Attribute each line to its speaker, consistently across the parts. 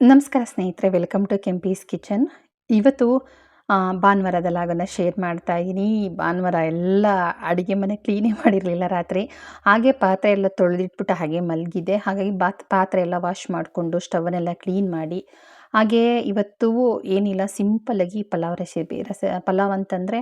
Speaker 1: ನಮಸ್ಕಾರ ಸ್ನೇಹಿತರೆ, welcome to Kempi's kitchen. ಇವತ್ತು ಭಾನುವಾರದಲ್ಲ ಅದನ್ನು ಶೇರ್ ಮಾಡ್ತಾ ಇದ್ದೀನಿ. ಭಾನುವಾರ ಎಲ್ಲ ಅಡುಗೆ ಮನೆ ಕ್ಲೀನೇ ಮಾಡಿರಲಿಲ್ಲ ರಾತ್ರಿ. ಹಾಗೆ ಪಾತ್ರೆ ಎಲ್ಲ ತೊಳೆದಿಟ್ಬಿಟ್ಟು ಹಾಗೆ ಮಲಗಿದೆ ಹಾಗಾಗಿ ಬಾತ್, ಪಾತ್ರೆ ಎಲ್ಲ ವಾಶ್ ಮಾಡಿಕೊಂಡು ಸ್ಟವನ್ನೆಲ್ಲ ಕ್ಲೀನ್ ಮಾಡಿ. ಹಾಗೆ ಇವತ್ತು ಏನಿಲ್ಲ, ಸಿಂಪಲ್ಲಾಗಿ ಪಲಾವ್ ರೆಸಿಪಿ. ರಸ, ಪಲಾವ್ ಅಂತಂದರೆ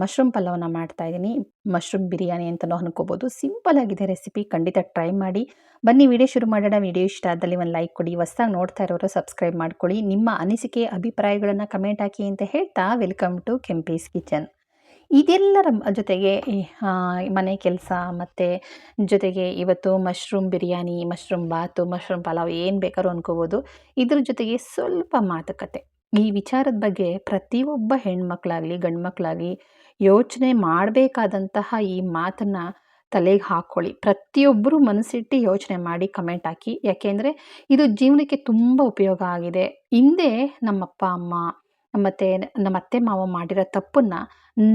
Speaker 1: ಮಶ್ರೂಮ್ ಪಲ್ಲವನ್ನು ಮಾಡ್ತಾ ಇದ್ದೀನಿ ಮಶ್ರೂಮ್ ಬಿರಿಯಾನಿ ಅಂತಲೂ ಅನ್ಕೋಬೋದು. ಸಿಂಪಲ್ ಆಗಿದೆ ರೆಸಿಪಿ ಖಂಡಿತ ಟ್ರೈ ಮಾಡಿ. ಬನ್ನಿ ವಿಡಿಯೋ ಶುರು ಮಾಡೋಣ. ವಿಡಿಯೋ ಇಷ್ಟ ಆದಲ್ಲಿ ಒಂದು ಲೈಕ್ ಕೊಡಿ. ಹೊಸದಾಗಿ ನೋಡ್ತಾ ಇರೋರು ಸಬ್ಸ್ಕ್ರೈಬ್ ಮಾಡ್ಕೊಳ್ಳಿ. ನಿಮ್ಮ ಅನಿಸಿಕೆ, ಅಭಿಪ್ರಾಯಗಳನ್ನು ಕಮೆಂಟ್ ಹಾಕಿ ಅಂತ ಹೇಳ್ತಾ ವೆಲ್ಕಮ್ ಟು ಕೆಂಪೀಸ್ ಕಿಚನ್ ಇದೆಲ್ಲರ ಜೊತೆಗೆ ಮನೆ ಕೆಲಸ ಮತ್ತು ಜೊತೆಗೆ ಇವತ್ತು mushroom biryani mushroom bath mushroom pulao ಏನು ಬೇಕಾದ್ರೂ ಅನ್ಕೋಬೋದು. ಇದ್ರ ಜೊತೆಗೆ ಸ್ವಲ್ಪ ಮಾತುಕತೆ. ಈ ವಿಚಾರದ ಬಗ್ಗೆ ಪ್ರತಿಯೊಬ್ಬ ಹೆಣ್ಮಕ್ಳಾಗಲಿ ಗಂಡು ಮಕ್ಕಳಾಗಲಿ ಯೋಚನೆ ಮಾಡಬೇಕಾದಂತಹ ಈ ಮಾತನ್ನು ತಲೆಗೆ ಹಾಕ್ಕೊಳ್ಳಿ ಪ್ರತಿಯೊಬ್ಬರು ಮನಸ್ಸಿಟ್ಟು ಯೋಚನೆ ಮಾಡಿ ಕಮೆಂಟ್ ಹಾಕಿ. ಯಾಕೆಂದರೆ ಇದು ಜೀವನಕ್ಕೆ ತುಂಬ ಉಪಯೋಗ ಆಗಿದೆ. ಹಿಂದೆ ನಮ್ಮಪ್ಪ, ಅಮ್ಮ ಮತ್ತು ನಮ್ಮ ಅತ್ತೆ, ಮಾವ ಮಾಡಿರೋ ತಪ್ಪನ್ನು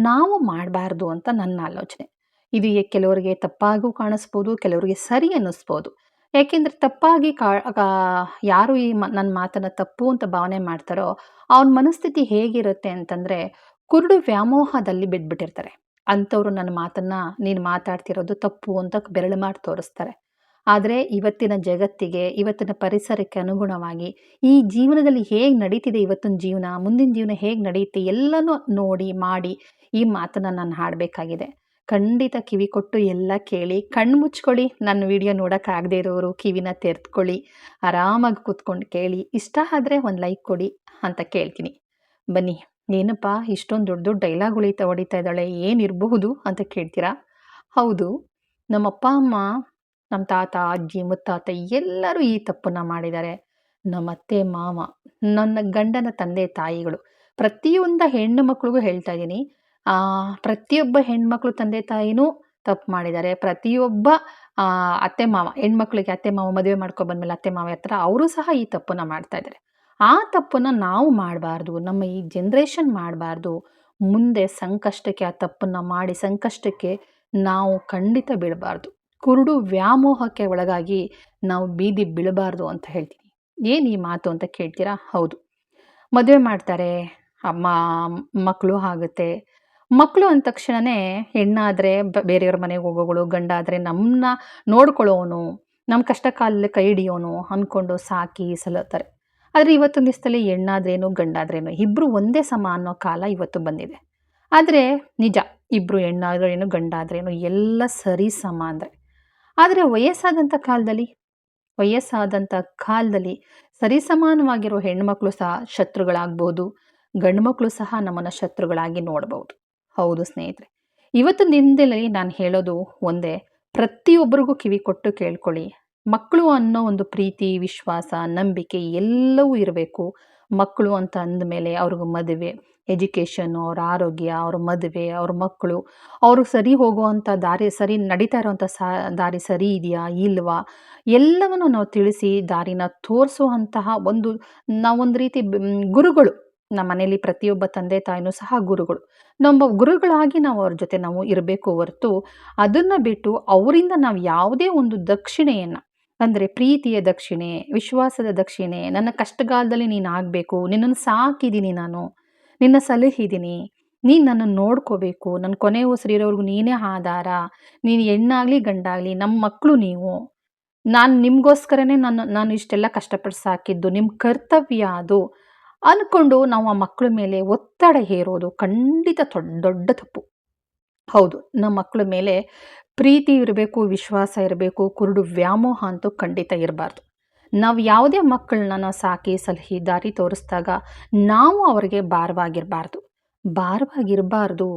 Speaker 1: ನಾವು ಮಾಡಬಾರ್ದು ಅಂತ ನನ್ನ ಆಲೋಚನೆ. ಇದು ಕೆಲವರಿಗೆ ತಪ್ಪಾಗೂ ಕಾಣಿಸ್ಬೋದು, ಕೆಲವರಿಗೆ ಸರಿ ಅನ್ನಿಸ್ಬೋದು. ಯಾಕೆಂದರೆ ತಪ್ಪಾಗಿ ಕಾ- ಯಾರು ಈ ಮ ನನ್ನ ಮಾತನ್ನು ತಪ್ಪು ಅಂತ ಭಾವನೆ ಮಾಡ್ತಾರೋ ಅವನ ಮನಸ್ಥಿತಿ ಹೇಗಿರುತ್ತೆ ಅಂತಂದರೆ ಕುರುಡು ವ್ಯಾಮೋಹದಲ್ಲಿ ಬಿದ್ದುಬಿಟ್ಟಿರ್ತಾರೆ ಅಂಥವ್ರು ನನ್ನ ಮಾತನ್ನು ನೀನು ಮಾತಾಡ್ತಿರೋದು ತಪ್ಪು ಅಂತ ಬೆರಳು ಮಾಡಿ ತೋರಿಸ್ತಾರೆ. ಆದರೆ ಇವತ್ತಿನ ಜಗತ್ತಿಗೆ, ಇವತ್ತಿನ ಪರಿಸರಕ್ಕೆ ಅನುಗುಣವಾಗಿ ಈ ಜೀವನದಲ್ಲಿ ಹೇಗೆ ನಡೀತಿದೆ ಇವತ್ತಿನ ಜೀವನ, ಮುಂದಿನ ಜೀವನ ಹೇಗೆ ನಡೆಯುತ್ತೆ ಎಲ್ಲನೂ ನೋಡಿ, ಮಾಡಿ ಈ ಮಾತನ್ನು ನಾನು ಹಾಡಬೇಕಾಗಿದೆ. ಖಂಡಿತ ಕಿವಿ ಕೊಟ್ಟು ಎಲ್ಲ ಕೇಳಿ ಕಣ್ಣು ಮುಚ್ಕೊಳ್ಳಿ. ನನ್ನ ವಿಡಿಯೋ ನೋಡೋಕ್ಕಾಗದೇ ಇರೋರು ಕಿವಿನ ತೆರೆದ್ಕೊಳ್ಳಿ, ಆರಾಮಾಗಿ ಕೂತ್ಕೊಂಡು ಕೇಳಿ. ಇಷ್ಟ ಆದರೆ ಒಂದು ಲೈಕ್ ಕೊಡಿ ಅಂತ ಕೇಳ್ತೀನಿ. ಬನ್ನಿ, ಏನಪ್ಪ, ಇಷ್ಟೊಂದು ದೊಡ್ಡ ದೊಡ್ಡ ಡೈಲಾಗ್ ಉಳಿತಾ ಹೊಡಿತಾ ಇದ್ದಾಳೆ ಏನಿರಬಹುದು ಅಂತ ಕೇಳ್ತೀರಾ? ಹೌದು, ನಮ್ಮ ಅಪ್ಪ, ಅಮ್ಮ ನಮ್ಮ ತಾತ, ಅಜ್ಜಿ, ಮುತ್ತಾತ ಎಲ್ಲರೂ ಈ ತಪ್ಪನ್ನು ಮಾಡಿದ್ದಾರೆ. ನಮ್ಮ ಅತ್ತೆ, ಮಾವ, ನನ್ನ ಗಂಡನ ತಂದೆ, ತಾಯಿಗಳು, ಪ್ರತಿಯೊಂದು ಹೆಣ್ಣು ಮಕ್ಳಿಗೂ ಹೇಳ್ತಾ ಇದ್ದೀನಿ ಪ್ರತಿಯೊಬ್ಬ ಹೆಣ್ಮಕ್ಳು ತಂದೆ ತಾಯಿನೂ ತಪ್ಪು ಮಾಡಿದ್ದಾರೆ. ಪ್ರತಿಯೊಬ್ಬ ಅತ್ತೆ ಮಾವ, ಹೆಣ್ಮಕ್ಳಿಗೆ ಅತ್ತೆ ಮಾವ ಮದುವೆ ಮಾಡ್ಕೊಂಡು ಬಂದ್ಮೇಲೆ ಅತ್ತೆ ಮಾವ ಹತ್ರ ಅವರು ಸಹ ಈ ತಪ್ಪನ್ನು ಮಾಡ್ತಾ ಇದ್ದಾರೆ. ಆ ತಪ್ಪನ್ನು ನಾವು ಮಾಡಬಾರ್ದು, ನಮ್ಮ ಈ ಜನ್ರೇಷನ್ ಮಾಡಬಾರ್ದು. ಮುಂದೆ ಸಂಕಷ್ಟಕ್ಕೆ ಆ ತಪ್ಪನ್ನು ಮಾಡಿ ಸಂಕಷ್ಟಕ್ಕೆ ನಾವು ಖಂಡಿತ ಬೀಳಬಾರ್ದು. ಕುರುಡು ವ್ಯಾಮೋಹಕ್ಕೆ ಒಳಗಾಗಿ ನಾವು ಬೀದಿ ಬೀಳಬಾರ್ದು ಅಂತ ಹೇಳ್ತೀನಿ. ಏನು ಈ ಮಾತು ಅಂತ ಕೇಳ್ತೀರಾ? ಹೌದು. ಮದುವೆ ಮಾಡ್ತಾರೆ, ಅಮ್ಮ, ಮಕ್ಕಳು ಆಗುತ್ತೆ. ಮಕ್ಕಳು ಅಂದ ತಕ್ಷಣವೇ ಹೆಣ್ಣಾದರೆ ಬೇರೆಯವ್ರ ಮನೆಗೆ ಹೋಗೋಗಳು ಗಂಡ ಆದರೆ ನಮ್ಮನ್ನ ನೋಡ್ಕೊಳ್ಳೋನು ನಮ್ಮ ಕಷ್ಟ ಕೈ ಹಿಡಿಯೋನು ಅಂದ್ಕೊಂಡು ಸಾಕಿ ಸಲತಾರೆ. ಆದರೆ ಇವತ್ತೊಂದು ದಿವಸದಲ್ಲಿ ಹೆಣ್ಣಾದ್ರೇನು, ಗಂಡಾದ್ರೇನು ಇಬ್ಬರು ಒಂದೇ ಸಮ ಅನ್ನೋ ಕಾಲ ಇವತ್ತು ಬಂದಿದೆ. ಆದರೆ ನಿಜ ಇಬ್ಬರು ಹೆಣ್ಣಾದ್ರೇನು, ಗಂಡಾದ್ರೇನು ಎಲ್ಲ ಸರಿ ಸಮ ಅಂದರೆ. ಆದರೆ ವಯಸ್ಸಾದಂಥ ಕಾಲದಲ್ಲಿ ವಯಸ್ಸಾದಂಥ ಕಾಲದಲ್ಲಿ ಸರಿಸಮಾನವಾಗಿರೋ ಹೆಣ್ಮಕ್ಳು ಸಹ ಶತ್ರುಗಳಾಗ್ಬೋದು ಗಂಡು ಮಕ್ಕಳು ಸಹ ನಮ್ಮನ್ನು ಶತ್ರುಗಳಾಗಿ ನೋಡ್ಬೋದು. ಹೌದು ಸ್ನೇಹಿತರೆ. ಇವತ್ತು ದಿನದಲ್ಲಿ ನಾನು ಹೇಳೋದು ಒಂದೇ, ಪ್ರತಿಯೊಬ್ಬರಿಗೂ ಕಿವಿ ಕೊಟ್ಟು ಕೇಳ್ಕೊಳ್ಳಿ. ಮಕ್ಕಳು ಅನ್ನೋ ಒಂದು ಪ್ರೀತಿ, ವಿಶ್ವಾಸ, ನಂಬಿಕೆ ಎಲ್ಲವೂ ಇರಬೇಕು. ಮಕ್ಕಳು ಅಂತ ಅಂದಮೇಲೆ ಅವ್ರಿಗೆ ಮದುವೆ ಎಜುಕೇಷನ್ನು ಅವ್ರ ಆರೋಗ್ಯ, ಅವ್ರ ಮದುವೆ, ಅವ್ರ ಮಕ್ಕಳು. ಅವರು ಸರಿ ಹೋಗುವಂಥ ದಾರಿ, ಸರಿ ನಡೀತಾ ಇರೋವಂಥ ಸಾ, ದಾರಿ ಸರಿ ಇದೆಯಾ, ಇಲ್ವಾ? ಎಲ್ಲವನ್ನು ನಾವು ತಿಳಿಸಿ ದಾರಿನ ತೋರಿಸುವಂತಹ ಒಂದು, ನಾವೊಂದು ರೀತಿ ಗುರುಗಳು. ನಮ್ಮ ಮನೆಯಲ್ಲಿ ಪ್ರತಿಯೊಬ್ಬ ತಂದೆ ತಾಯಿನೂ ಸಹ ಗುರುಗಳು. ನಮ್ಮ ಗುರುಗಳಾಗಿ ನಾವು ಅವ್ರ ಜೊತೆ ನಾವು ಇರಬೇಕು ಹೊರತು ಅದನ್ನು ಬಿಟ್ಟು ಅವರಿಂದ ನಾವು ಯಾವುದೇ ಒಂದು ದಕ್ಷಿಣೆಯನ್ನು, ಅಂದರೆ ಪ್ರೀತಿಯ ದಕ್ಷಿಣೆ, ವಿಶ್ವಾಸದ ದಕ್ಷಿಣೆ, ನನ್ನ ಕಷ್ಟಗಾಲದಲ್ಲಿ ನೀನು ಆಗಬೇಕು, ನಿನ್ನನ್ನು ಸಾಕಿದ್ದೀನಿ ನಾನು, ನಿನ್ನ ಸಲಹಿದ್ದೀನಿ ನೀನು ನನ್ನನ್ನು ನೋಡ್ಕೋಬೇಕು ನನ್ನ ಕೊನೆ ಉಸಿರಿರೋರ್ಗು ನೀನೇ ಆಧಾರ, ನೀನು ಹೆಣ್ಣಾಗಲಿ ಗಂಡಾಗಲಿ ನಮ್ಮ ಮಕ್ಕಳು ನೀವು. ನಾನು ನಿಮಗೋಸ್ಕರನೇ ನಾನು ನಾನು ಇಷ್ಟೆಲ್ಲ ಕಷ್ಟಪಟ್ಟು ಸಾಕಿದ್ದು ನಿಮ್ಮ ಕರ್ತವ್ಯ ಅದು. ಅಂದ್ಕೊಂಡು ನಾವು ಆ ಮಕ್ಕಳ ಮೇಲೆ ಒತ್ತಡ ಹೇರೋದು ಖಂಡಿತ ದೊಡ್ಡ ದೊಡ್ಡ ತಪ್ಪು. ಹೌದು, ನಮ್ಮ ಮಕ್ಕಳ ಮೇಲೆ ಪ್ರೀತಿ ಇರಬೇಕು, ವಿಶ್ವಾಸ ಇರಬೇಕು, ಕುರುಡು ವ್ಯಾಮೋಹ ಅಂತೂ ಖಂಡಿತ ಇರಬಾರ್ದು. ನಾವು ಯಾವುದೇ ಮಕ್ಕಳನ್ನ ನಾವು ಸಾಕಿ, ಸಲಹಿ, ದಾರಿ ತೋರಿಸಿದಾಗ ನಾವು ಅವರಿಗೆ ಭಾರವಾಗಿರಬಾರ್ದು. ಭಾರವಾಗಿರಬಾರ್ದು.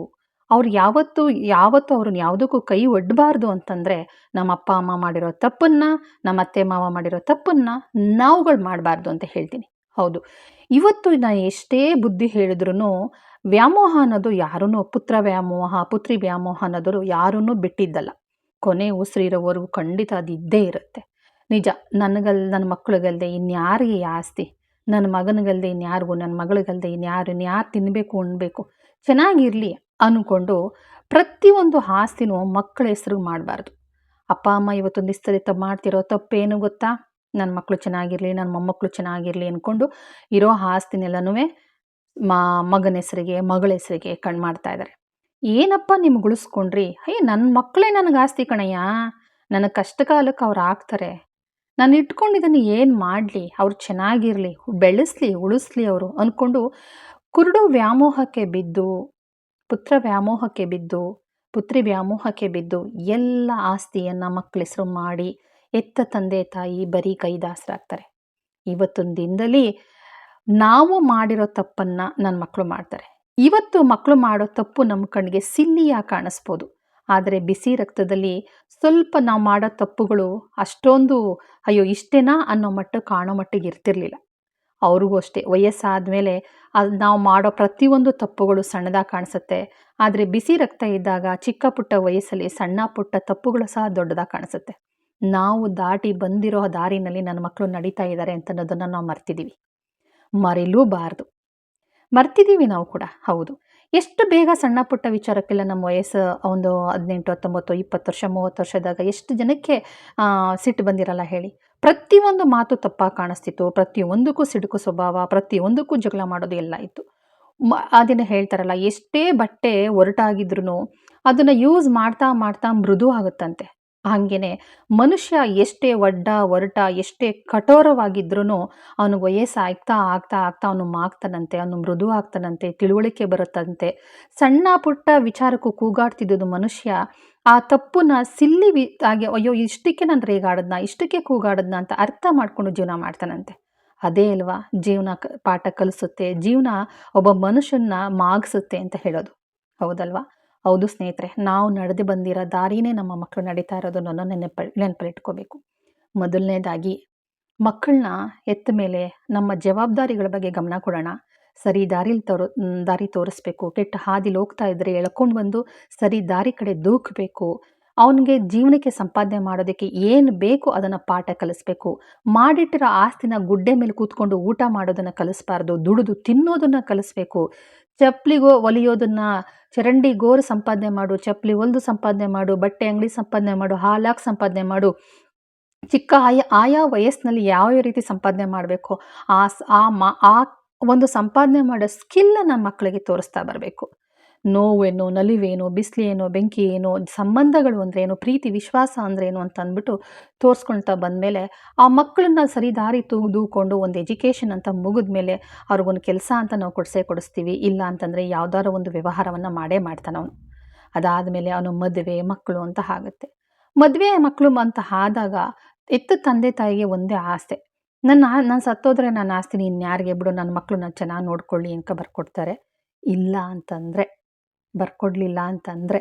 Speaker 1: ಅವ್ರು ಯಾವತ್ತು, ಯಾವತ್ತೂ ಅವ್ರನ್ನ ಯಾವುದಕ್ಕೂ ಕೈ ಒಡ್ಡಬಾರ್ದು ಅಂತಂದರೆ ನಮ್ಮ ಅಪ್ಪ, ಅಮ್ಮ ಮಾಡಿರೋ ತಪ್ಪನ್ನು, ನಮ್ಮ ಅತ್ತೆ, ಮಾವ ಮಾಡಿರೋ ತಪ್ಪನ್ನು ನಾವುಗಳು ಮಾಡಬಾರ್ದು ಅಂತ ಹೇಳ್ತೀನಿ. ಹೌದು. ಇವತ್ತು ನಾನು ಎಷ್ಟೇ ಬುದ್ಧಿ ಹೇಳಿದ್ರೂ ವ್ಯಾಮೋಹ ಅನ್ನೋದು ಯಾರೂ ಪುತ್ರ ವ್ಯಾಮೋಹ, ಪುತ್ರಿ ವ್ಯಾಮೋಹ ಅನ್ನೋದು ಯಾರೂ ಬಿಟ್ಟಿದ್ದಲ್ಲ. ಕೊನೆ ಉಸಿರಿರೋವರೆಗೂ ಖಂಡಿತ ಅದು ಇದ್ದೇ ಇರುತ್ತೆ. ನಿಜ, ನನಗಲ್ ನನ್ನ ಮಕ್ಕಳಿಗಲ್ದೆ ಇನ್ಯಾರಿಗೆ ಆಸ್ತಿ? ನನ್ನ ಮಗನಿಗಲ್ದೆ ಇನ್ಯಾರಿಗೂ ನನ್ನ ಮಗಳಿಗಲ್ದೆ ಇನ್ಯಾರು ಇನ್ಯಾರು ತಿನ್ನಬೇಕು ಉಣ್ಬೇಕು? ಚೆನ್ನಾಗಿರಲಿ ಅಂದ್ಕೊಂಡು ಪ್ರತಿಯೊಂದು ಆಸ್ತಿನೂ ಮಕ್ಕಳ ಹೆಸರು ಮಾಡಬಾರ್ದು. ಅಪ್ಪ, ಅಮ್ಮ ಇವತ್ತೊಂದು ದಿವಸದಲ್ಲಿ ತಪ್ಪು ಮಾಡ್ತಿರೋ ತಪ್ಪೇನು ಗೊತ್ತಾ? ನನ್ನ ಮಕ್ಕಳು ಚೆನ್ನಾಗಿರಲಿ ನನ್ನ ಮೊಮ್ಮಕ್ಕಳು ಚೆನ್ನಾಗಿರಲಿ ಅಂದ್ಕೊಂಡು ಇರೋ ಆಸ್ತಿನೆಲ್ಲನೂ ಮಾ, ಮಗನ ಹೆಸರಿಗೆ, ಮಗಳ ಹೆಸರಿಗೆ ಕಣ್ ಮಾಡ್ತಾ ಇದ್ದಾರೆ ಏನಪ್ಪ ನಿಮ್ಗೆ ಉಳಿಸ್ಕೊಂಡ್ರಿ ಅಯ್ಯ ನನ್ನ ಮಕ್ಕಳೇ ನನಗೆ ಆಸ್ತಿ ಕಣಯ್ಯ. ನನ್ನ ಕಷ್ಟ ಕಾಲಕ್ಕೆ ಅವ್ರು ಆಗ್ತಾರೆ. ನಾನು ಇಟ್ಕೊಂಡಿದ್ದನ್ನು ಏನು ಮಾಡಲಿ? ಅವ್ರು ಚೆನ್ನಾಗಿರಲಿ, ಬೆಳೆಸಲಿ, ಉಳಿಸ್ಲಿ ಅವರು ಅಂದ್ಕೊಂಡು ಕುರುಡು ವ್ಯಾಮೋಹಕ್ಕೆ ಬಿದ್ದು, ಪುತ್ರ ವ್ಯಾಮೋಹಕ್ಕೆ ಬಿದ್ದು, ಪುತ್ರಿ ವ್ಯಾಮೋಹಕ್ಕೆ ಬಿದ್ದು ಎಲ್ಲ ಆಸ್ತಿಯನ್ನು ಮಕ್ಕಳ ಹೆಸರು ಮಾಡಿ ಎತ್ತ ತಂದೆ ತಾಯಿ ಬರೀ ಕೈದಾಸರಾಗ್ತಾರೆ. ಇವತ್ತೊಂದು ದಿನದಲ್ಲಿ ನಾವು ಮಾಡಿರೋ ತಪ್ಪನ್ನು ನನ್ನ ಮಕ್ಕಳು ಮಾಡ್ತಾರೆ. ಇವತ್ತು ಮಕ್ಕಳು ಮಾಡೋ ತಪ್ಪು ನಮ್ಮ ಕಣ್ಣಿಗೆ ಸಿಲ್ಲಿಯಾಗಿ ಕಾಣಿಸ್ಬೋದು. ಆದರೆ ಬಿಸಿ ರಕ್ತದಲ್ಲಿ ಸ್ವಲ್ಪ ನಾವು ಮಾಡೋ ತಪ್ಪುಗಳು ಅಷ್ಟೊಂದು ಅಯ್ಯೋ ಇಷ್ಟೇನಾ ಅನ್ನೋ ಮಟ್ಟ ಕಾಣೋ ಮಟ್ಟಿಗೆ ಇರ್ತಿರ್ಲಿಲ್ಲ. ಅವ್ರಿಗೂ ಅಷ್ಟೇ. ವಯಸ್ಸಾದ ಮೇಲೆ ಅದು ನಾವು ಮಾಡೋ ಪ್ರತಿಯೊಂದು ತಪ್ಪುಗಳು ಸಣ್ಣದಾಗಿ ಕಾಣಿಸುತ್ತೆ. ಆದರೆ ಬಿಸಿ ರಕ್ತ ಇದ್ದಾಗ ಚಿಕ್ಕ ಪುಟ್ಟ ವಯಸ್ಸಲ್ಲಿ ಸಣ್ಣ ಪುಟ್ಟ ತಪ್ಪುಗಳು ಸಹ ದೊಡ್ಡದಾಗಿ ಕಾಣಿಸುತ್ತೆ. ನಾವು ದಾಟಿ ಬಂದಿರೋ ದಾರಿನಲ್ಲಿ ನನ್ನ ಮಕ್ಕಳು ನಡೀತಾ ಇದ್ದಾರೆ ಅಂತ ಅನ್ನೋದನ್ನು ನಾವು ಮರ್ತಿದ್ದೀವಿ ಮರಿಲೂಬಾರ್ದು. ಮರ್ತಿದ್ದೀವಿ ನಾವು ಕೂಡ, ಹೌದು. ಎಷ್ಟು ಬೇಗ ಸಣ್ಣ ಪುಟ್ಟ ವಿಚಾರಕ್ಕೆಲ್ಲ ನಮ್ಮ ವಯಸ್ಸು ಒಂದು ಹದಿನೆಂಟು, ಹತ್ತೊಂಬತ್ತು, ಇಪ್ಪತ್ತು ವರ್ಷ, ಮೂವತ್ತು ವರ್ಷದಾಗ ಎಷ್ಟು ಜನಕ್ಕೆ ಸಿಟ್ಟು ಬಂದಿರಲ್ಲ ಹೇಳಿ. ಪ್ರತಿಯೊಂದು ಮಾತು ತಪ್ಪಾಗಿ ಕಾಣಿಸ್ತಿತ್ತು. ಪ್ರತಿಯೊಂದಕ್ಕೂ ಸಿಡುಕು ಸ್ವಭಾವ, ಪ್ರತಿಯೊಂದಕ್ಕೂ ಜಗಳ ಮಾಡೋದು ಎಲ್ಲ ಇತ್ತು. ಮ ಅದನ್ನು ಹೇಳ್ತಾರಲ್ಲ, ಎಷ್ಟೇ ಬಟ್ಟೆ ಒರಟಾಗಿದ್ರೂ ಅದನ್ನು ಯೂಸ್ ಮಾಡ್ತಾ ಮಾಡ್ತಾ ಮೃದು ಆಗುತ್ತಂತೆ. ಹಾಗೇನೆ ಮನುಷ್ಯ ಎಷ್ಟೇ ಒಡ್ಡ, ಒರಟ, ಎಷ್ಟೇ ಕಠೋರವಾಗಿದ್ರೂ ಅವನು ವಯಸ್ಸಾಗ್ತಾ ಆಗ್ತಾ ಆಗ್ತಾ ಅವನು ಮಾಗ್ತಾನಂತೆ, ಅವನು ಮೃದು ಆಗ್ತಾನಂತೆ, ತಿಳುವಳಿಕೆ ಬರುತ್ತಂತೆ. ಸಣ್ಣ ಪುಟ್ಟ ವಿಚಾರಕ್ಕೂ ಕೂಗಾಡ್ತಿದ್ದುದು ಮನುಷ್ಯ. ಆ ತಪ್ಪನ್ನ ಸಿಲ್ಲಿ ವಿ ಆಗಿ ಅಯ್ಯೋ, ಇಷ್ಟಕ್ಕೆ ನಾನು ರೇಗಾಡದ್ನ, ಇಷ್ಟಕ್ಕೆ ಕೂಗಾಡದ್ನ ಅಂತ ಅರ್ಥ ಮಾಡಿಕೊಂಡು ಜೀವನ ಮಾಡ್ತಾನಂತೆ. ಅದೇ ಅಲ್ವಾ? ಜೀವನ ಪಾಠ ಕಲಿಸುತ್ತೆ, ಜೀವನ ಒಬ್ಬ ಮನುಷ್ಯನ ಮಾಗಿಸುತ್ತೆ ಅಂತ ಹೇಳೋದು. ಹೌದಲ್ವಾ? ಹೌದು ಸ್ನೇಹಿತರೆ, ನಾವು ನಡೆದು ಬಂದಿರೋ ದಾರಿನೇ ನಮ್ಮ ಮಕ್ಕಳು ನಡೀತಾ ಇರೋದನ್ನು ನೆನಪ ನೆನಪಲ್ಲಿಟ್ಕೋಬೇಕು. ಮೊದಲನೇದಾಗಿ ಮಕ್ಕಳನ್ನ ಎತ್ತ ಮೇಲೆ ನಮ್ಮ ಜವಾಬ್ದಾರಿಗಳ ಬಗ್ಗೆ ಗಮನ ಕೊಡೋಣ. ಸರಿ ದಾರಿಲಿ ತೋರು, ದಾರಿ ತೋರಿಸ್ಬೇಕು, ಕೆಟ್ಟ ಹಾದಿಲಿ ಹೋಗ್ತಾ ಇದ್ದರೆ ಎಳ್ಕೊಂಡು ಬಂದು ಸರಿ ದಾರಿ ಕಡೆ ದೂಕಬೇಕು. ಅವನಿಗೆ ಜೀವನಕ್ಕೆ ಸಂಪಾದನೆ ಮಾಡೋದಕ್ಕೆ ಏನು ಬೇಕು ಅದನ್ನು ಪಾಠ ಕಲಿಸ್ಬೇಕು. ಮಾಡಿಟ್ಟಿರೋ ಆಸ್ತಿನ ಗುಡ್ಡೆ ಮೇಲೆ ಕೂತ್ಕೊಂಡು ಊಟ ಮಾಡೋದನ್ನು ಕಲಿಸ್ಬಾರ್ದು, ದುಡಿದು ತಿನ್ನೋದನ್ನು ಕಲಿಸ್ಬೇಕು. ಚಪ್ಪಲಿಗೋ ಒಲಿಯೋದನ್ನ ಚರಂಡಿ ಗೋರು ಸಂಪಾದನೆ ಮಾಡು, ಚಪ್ಪಲಿ ಹೊಲಿದು ಸಂಪಾದನೆ ಮಾಡು, ಬಟ್ಟೆ ಅಂಗಡಿ ಸಂಪಾದನೆ ಮಾಡು ಹಾಲಾಗಿ ಸಂಪಾದನೆ ಮಾಡು. ಚಿಕ್ಕ ಆಯಾ ಆಯಾ ವಯಸ್ಸಿನಲ್ಲಿ ಯಾವ ರೀತಿ ಸಂಪಾದನೆ ಮಾಡಬೇಕು, ಆ ಆ ಮಾ, ಆ ಒಂದು ಸಂಪಾದನೆ ಮಾಡೋ ಸ್ಕಿಲ್ನ ಮಕ್ಕಳಿಗೆ ತೋರಿಸ್ತಾ ಬರಬೇಕು. ನೋವೇನು, ನಲಿವೇನು ಬಿಸಿಲೇನೋ ಬೆಂಕಿ ಏನೋ ಸಂಬಂಧಗಳು ಅಂದ್ರೇನು ಪ್ರೀತಿ, ವಿಶ್ವಾಸ ಅಂದ್ರೇನು ಅಂತ ಅಂದ್ಬಿಟ್ಟು ತೋರಿಸ್ಕೊಳ್ತಾ ಬಂದಮೇಲೆ ಆ ಮಕ್ಕಳನ್ನ ಸರಿ ದಾರಿ ತೂದೂಕೊಂಡು ಒಂದು ಎಜುಕೇಷನ್ ಅಂತ ಮುಗಿದ ಮೇಲೆ ಅವ್ರಿಗೊಂದು ಕೆಲಸ ಅಂತ ನಾವು ಕೊಡಿಸೇ ಕೊಡಿಸ್ತೀವಿ. ಇಲ್ಲ ಅಂತಂದರೆ ಯಾವುದಾದ್ರೂ ಒಂದು ವ್ಯವಹಾರವನ್ನು ಮಾಡೇ ಮಾಡ್ತಾನೆ ಅವನು. ಅದಾದಮೇಲೆ ಅವನು ಮದುವೆ, ಮಕ್ಕಳು ಅಂತ ಆಗುತ್ತೆ. ಮದುವೆ ಮಕ್ಕಳು ಅಂತ ಆದಾಗ ಎತ್ತ ತಂದೆ ತಾಯಿಗೆ ಒಂದೇ ಆಸೆ. ನನ್ನ ನಾನು ಸತ್ತೋದ್ರೆ ನಾನು ಆಸ್ತಿನಿ ಇನ್ಯಾರಿಗೆ ಬಿಡು, ನನ್ನ ಮಕ್ಕಳನ್ನ ನಾನು ಚೆನ್ನಾಗಿ ನೋಡ್ಕೊಳ್ಳಿ ಅಂತ ಬರ್ಕೊಡ್ತಾರೆ. ಇಲ್ಲ ಅಂತಂದರೆ ಬರ್ಕೊಡ್ಲಿಲ್ಲ ಅಂತಂದರೆ,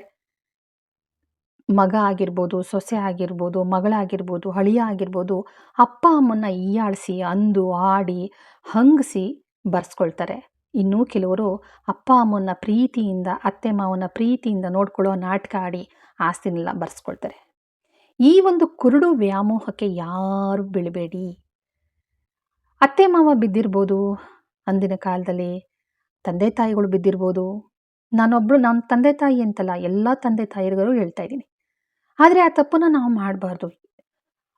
Speaker 1: ಮಗ ಆಗಿರ್ಬೋದು, ಸೊಸೆ ಆಗಿರ್ಬೋದು, ಮಗಳಾಗಿರ್ಬೋದು, ಹಳಿಯ ಆಗಿರ್ಬೋದು, ಅಪ್ಪ ಅಮ್ಮನ್ನ ಈಯಾಳಿಸಿ ಅಂದು, ಆಡಿ, ಹಂಗಿಸಿ ಬರ್ಸ್ಕೊಳ್ತಾರೆ. ಇನ್ನೂ ಕೆಲವರು ಅಪ್ಪ ಅಮ್ಮನ ಪ್ರೀತಿಯಿಂದ, ಅತ್ತೆ ಮಾವನ ಪ್ರೀತಿಯಿಂದ ನೋಡ್ಕೊಳ್ಳೋ ನಾಟಕ ಆಡಿ ಆಸ್ತಿನೆಲ್ಲ ಬರ್ಸ್ಕೊಳ್ತಾರೆ. ಈ ಒಂದು ಕುರುಡು ವ್ಯಾಮೋಹಕ್ಕೆ ಯಾರು ಬೀಳಬೇಡಿ. ಅತ್ತೆ ಮಾವ ಬಿದ್ದಿರ್ಬೋದು, ಅಂದಿನ ಕಾಲದಲ್ಲಿ ತಂದೆ ತಾಯಿಗಳು ಬಿದ್ದಿರ್ಬೋದು ನಾನೊಬ್ಬರು ನನ್ನ ತಂದೆ ತಾಯಿ ಅಂತಲ್ಲ, ಎಲ್ಲ ತಂದೆ ತಾಯಿಗಳು ಹೇಳ್ತಾ ಇದ್ದೀನಿ. ಆದರೆ ಆ ತಪ್ಪನ್ನು ನಾವು ಮಾಡಬಾರ್ದು.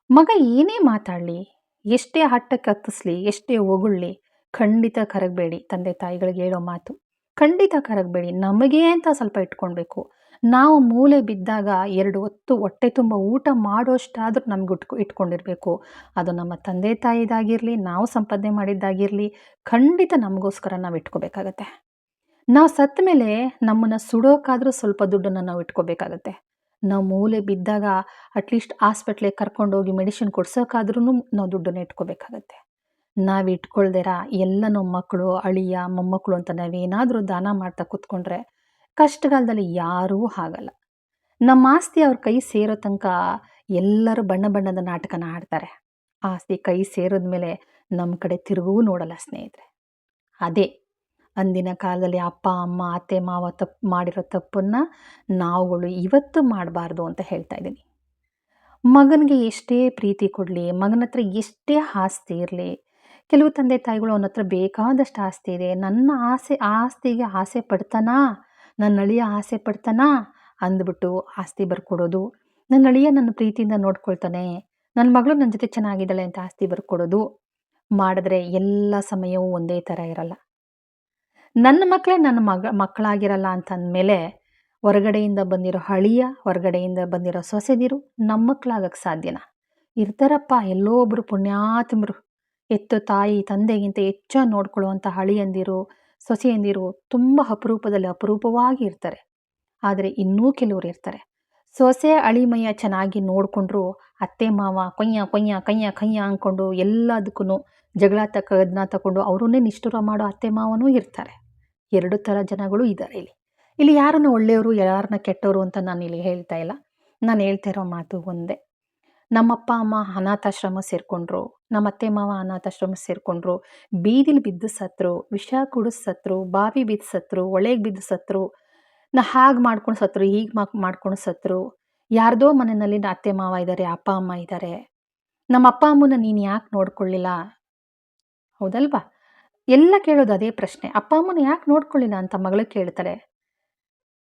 Speaker 1: ಮಗ ಏನೇ ಮಾತಾಡಲಿ, ಎಷ್ಟೇ ಹಟ್ಟ ಕತ್ತಿಸ್ಲಿ, ಎಷ್ಟೇ ಹೊಗಳ್ಲಿ, ಖಂಡಿತ ಕರಗಬೇಡಿ ತಂದೆ ತಾಯಿಗಳಿಗೆ ಹೇಳೋ ಮಾತು. ಖಂಡಿತ ಕರಗಬೇಡಿ, ನಮಗೆ ಅಂತ ಸ್ವಲ್ಪ ಇಟ್ಕೊಳ್ಬೇಕು. ನಾವು ಮೂಲೆ ಬಿದ್ದಾಗ ಎರಡು ಹೊತ್ತು ಹೊಟ್ಟೆ ತುಂಬ ಊಟ ಮಾಡೋಷ್ಟಾದರೂ ನಮ್ಗೆ ಉಟ್ಕೊ, ಇಟ್ಕೊಂಡಿರಬೇಕು. ಅದು ನಮ್ಮ ತಂದೆ ತಾಯಿದಾಗಿರಲಿ, ನಾವು ಸಂಪಾದನೆ ಮಾಡಿದ್ದಾಗಿರಲಿ, ಖಂಡಿತ ನಮಗೋಸ್ಕರ ನಾವು ಇಟ್ಕೋಬೇಕಾಗತ್ತೆ. ನಾವು ಸತ್ತ ಮೇಲೆ ನಮ್ಮನ್ನು ಸುಡೋಕ್ಕಾದರೂ ಸ್ವಲ್ಪ ದುಡ್ಡನ್ನು ನಾವು ಇಟ್ಕೋಬೇಕಾಗತ್ತೆ. ನಾವು ಮೂಲೆ ಬಿದ್ದಾಗ ಅಟ್ಲೀಸ್ಟ್ ಹಾಸ್ಪಿಟ್ಲಿಗೆ ಕರ್ಕೊಂಡೋಗಿ ಮೆಡಿಸಿನ್ ಕೊಡ್ಸೋಕ್ಕಾದ್ರೂ ನಾವು ದುಡ್ಡನ್ನು ಇಟ್ಕೋಬೇಕಾಗತ್ತೆ. ನಾವು ಇಟ್ಕೊಳ್ದಿರ ಎಲ್ಲ ನಮ್ಮ ಮಕ್ಕಳು ಅಳಿಯ ಮೊಮ್ಮಕ್ಕಳು ಅಂತ ನಾವೇನಾದರೂ ದಾನ ಮಾಡ್ತಾ ಕೂತ್ಕೊಂಡ್ರೆ ಕಷ್ಟಗಾಲದಲ್ಲಿ ಯಾರೂ ಆಗಲ್ಲ ನಮ್ಮ ಆಸ್ತಿ ಅವ್ರ ಕೈ ಸೇರೋ ತನಕ ಎಲ್ಲರೂ ಬಣ್ಣ ಬಣ್ಣದ ನಾಟಕನ ಆಡ್ತಾರೆ. ಆಸ್ತಿ ಕೈ ಸೇರಿದ ಮೇಲೆ ನಮ್ಮ ಕಡೆ ತಿರುಗೂ ನೋಡಲ್ಲ ಸ್ನೇಹಿತರೆ. ಅದೇ ಅಂದಿನ ಕಾಲದಲ್ಲಿ ಅಪ್ಪ, ಅಮ್ಮ, ಅತ್ತೆ, ಮಾವ ತಪ್ಪು ಮಾಡಿರೋ ತಪ್ಪನ್ನು ನಾವುಗಳು ಇವತ್ತು ಮಾಡಬಾರ್ದು ಅಂತ ಹೇಳ್ತಾ ಇದ್ದೀನಿ. ಮಗನಿಗೆ ಎಷ್ಟೇ ಪ್ರೀತಿ ಕೊಡಲಿ, ಮಗನ ಹತ್ರ ಎಷ್ಟೇ ಆಸ್ತಿ ಇರಲಿ, ಕೆಲವು ತಂದೆ ತಾಯಿಗಳು ಅವನ ಹತ್ರ ಬೇಕಾದಷ್ಟು ಆಸ್ತಿ ಇದೆ. ನನ್ನ ಆಸೆ, ಆಸ್ತಿಗೆ ಆಸೆ ಪಡ್ತಾನಾ? ನನ್ನ ಅಳಿಯ ಆಸೆ ಪಡ್ತಾನಾ? ಅಂದ್ಬಿಟ್ಟು ಆಸ್ತಿ ಬರ್ಕೊಡೋದು. ನನ್ನ ಅಳಿಯ ನನ್ನ ಪ್ರೀತಿಯಿಂದ ನೋಡ್ಕೊಳ್ತಾನೆ. ನನ್ನ ಮಗಳು ನನ್ನ ಜೊತೆ ಚೆನ್ನಾಗಿದ್ದಾಳೆ ಅಂತ ಆಸ್ತಿ ಬರ್ಕೊಡೋದು. ಮಾಡಿದ್ರೆ ಎಲ್ಲ ಸಮಯವೂ ಒಂದೇ ಥರ ಇರಲ್ಲ. ನನ್ನ ಮಕ್ಕಳೇ ನನ್ನ ಮಗ, ಮಕ್ಕಳಾಗಿರಲ್ಲ ಅಂತಂದಮೇಲೆ ಹೊರಗಡೆಯಿಂದ ಬಂದಿರೋ ಹಳಿಯ, ಹೊರಗಡೆಯಿಂದ ಬಂದಿರೋ ಸೊಸೆದಿರು ನಮ್ಮ ಮಕ್ಕಳಾಗಕ್ಕೆ ಸಾಧ್ಯನಾ. ಇರ್ತಾರಪ್ಪ, ಎಲ್ಲೋ ಒಬ್ಬರು ಪುಣ್ಯಾತ್ಮರು. ಎತ್ತು ತಾಯಿ, ತಂದೆಗಿಂತ ಹೆಚ್ಚಾಗಿ ನೋಡ್ಕೊಳ್ಳುವಂಥ ಹಳಿಯಂದಿರು, ಸೊಸೆಯಂದಿರು ತುಂಬ ಅಪರೂಪದಲ್ಲಿ ಅಪರೂಪವಾಗಿ ಇರ್ತಾರೆ. ಆದರೆ ಇನ್ನೂ ಕೆಲವರು ಇರ್ತಾರೆ. ಸೊಸೆ ಅಳಿಮಯ್ಯ ಚೆನ್ನಾಗಿ ನೋಡಿಕೊಂಡ್ರು, ಅತ್ತೆ, ಮಾವ ಕೊಯ್ಯ ಕೊಯ್ಯ ಕೈಯ ಕೈಯ್ಯ ಅಂದ್ಕೊಂಡು ಎಲ್ಲದಕ್ಕೂ ಜಗಳ ತಕ್ಕದನ್ನ ತಗೊಂಡು ಅವರನ್ನೇ ನಿಷ್ಠುರ ಮಾಡೋ ಅತ್ತೆ ಮಾವನೂ ಇರ್ತಾರೆ. ಎರಡು ಥರ ಜನಗಳು ಇದ್ದಾರೆ ಇಲ್ಲಿ. ಇಲ್ಲಿ ಯಾರನ್ನು ಒಳ್ಳೆಯವರು, ಯಾರನ್ನ ಕೆಟ್ಟವರು ಅಂತ ನಾನು ಇಲ್ಲಿ ಹೇಳ್ತಾ ಇಲ್ಲ. ನಾನು ಹೇಳ್ತಾ ಇರೋ ಮಾತು ಒಂದೇ. ನಮ್ಮಪ್ಪ, ಅಮ್ಮ ಅನಾಥಾಶ್ರಮ ಸೇರಿಕೊಂಡ್ರು, ನಮ್ಮ ಅತ್ತೆ ಮಾವ ಅನಾಥಾಶ್ರಮ ಸೇರಿಕೊಂಡ್ರು, ಬೀದಿಲಿ ಬಿದ್ದು ಸತ್ರು, ವಿಷ ಕುಡಿದು ಸತ್ರು, ಬಾವಿ ಬಿದ್ದು ಸತ್ರು, ಒಳಗೆ ಬಿದ್ದು ಸತ್ರು, ನಾ ಹಾಗೆ ಮಾಡ್ಕೊಂಡು ಸತ್ರು, ಹೀಗೆ ಮಾ, ಮಾಡ್ಕೊಂಡು ಸತ್ರು, ಯಾರ್ದೋ ಮನೆಯಲ್ಲಿ ಅತ್ತೆ ಮಾವ ಇದ್ದಾರೆ ಅಪ್ಪ, ಅಮ್ಮ ಇದ್ದಾರೆ ನಮ್ಮ ಅಪ್ಪ ಅಮ್ಮನ ನೀನು ಯಾಕೆ ನೋಡ್ಕೊಳ್ಳಿಲ್ಲ? ಹೌದಲ್ವಾ? ಎಲ್ಲ ಕೇಳೋದು ಅದೇ ಪ್ರಶ್ನೆ. ಅಪ್ಪ ಅಮ್ಮನ ಯಾಕೆ ನೋಡ್ಕೊಳ್ಳಿಲ್ಲ ಅಂತ ಮಗಳು ಕೇಳ್ತಾರೆ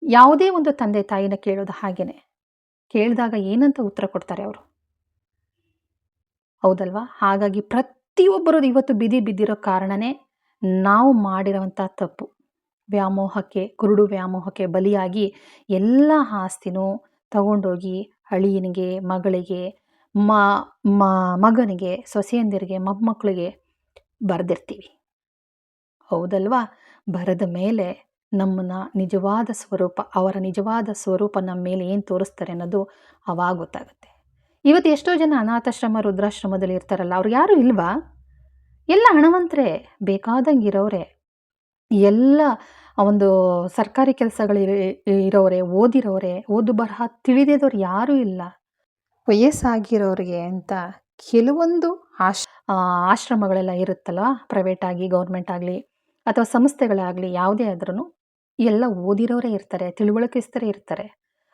Speaker 1: ಯಾವುದೇ ಒಂದು ತಂದೆ ತಾಯಿನ ಕೇಳೋದು ಹಾಗೇನೆ. ಕೇಳಿದಾಗ ಏನಂತ ಉತ್ತರ ಕೊಡ್ತಾರೆ ಅವರು? ಹೌದಲ್ವಾ? ಹಾಗಾಗಿ ಪ್ರತಿಯೊಬ್ಬರು ಇವತ್ತು ಬಿದಿ ಬಿದ್ದಿರೋ ಕಾರಣನೇ ನಾವು ಮಾಡಿರೋವಂಥ ತಪ್ಪು. ವ್ಯಾಮೋಹಕ್ಕೆ, ಕುರುಡು ವ್ಯಾಮೋಹಕ್ಕೆ ಬಲಿಯಾಗಿ ಎಲ್ಲ ಆಸ್ತಿನೂ ತಗೊಂಡೋಗಿ ಅಳಿಯನಿಗೆ, ಮಗಳಿಗೆ ಮಗನಿಗೆ, ಸೊಸೆಯಂದಿರಿಗೆ ಮೊಮ್ಮಕ್ಕಳಿಗೆ ಬರೆದಿರ್ತೀವಿ. ಹೌದಲ್ವಾ? ಬರೆದ ಮೇಲೆ ನಮ್ಮನ್ನ ನಿಜವಾದ ಸ್ವರೂಪ, ಅವರ ನಿಜವಾದ ಸ್ವರೂಪ ನಮ್ಮ ಮೇಲೆ ಏನು ತೋರಿಸ್ತಾರೆ ಅನ್ನೋದು ಅವಾಗ ಗೊತ್ತಾಗುತ್ತೆ. ಇವತ್ತು ಎಷ್ಟೋ ಜನ ಅನಾಥಾಶ್ರಮ ರುದ್ರಾಶ್ರಮದಲ್ಲಿ ಇರ್ತಾರಲ್ಲ, ಅವ್ರು ಯಾರು ಇಲ್ವಾ? ಎಲ್ಲ ಹಣವಂತರೇ, ಬೇಕಾದಂಗೆ ಇರೋರೆ. ಎಲ್ಲ ಒಂದು ಸರ್ಕಾರಿ ಕೆಲಸಗಳು ಇರೋರೆ, ಓದಿರೋರೆ, ಓದು ಬರಹ ತಿಳಿದೇದವ್ರು ಯಾರೂ ಇಲ್ಲ. ವಯಸ್ಸಾಗಿರೋರಿಗೆ ಅಂತ ಕೆಲವೊಂದು ಆಶ್ ಆಶ್ರಮಗಳೆಲ್ಲ ಇರುತ್ತಲ್ಲ ಪ್ರೈವೇಟ್ ಆಗಿ ಗೌರ್ಮೆಂಟ್ ಆಗಲಿ, ಅಥವಾ ಸಂಸ್ಥೆಗಳಾಗಲಿ, ಯಾವುದೇ ಆದ್ರೂ ಎಲ್ಲ ಓದಿರೋರೇ ಇರ್ತಾರೆ ತಿಳುವಳಿಕೆಸ್ತರೆ ಇರ್ತಾರೆ.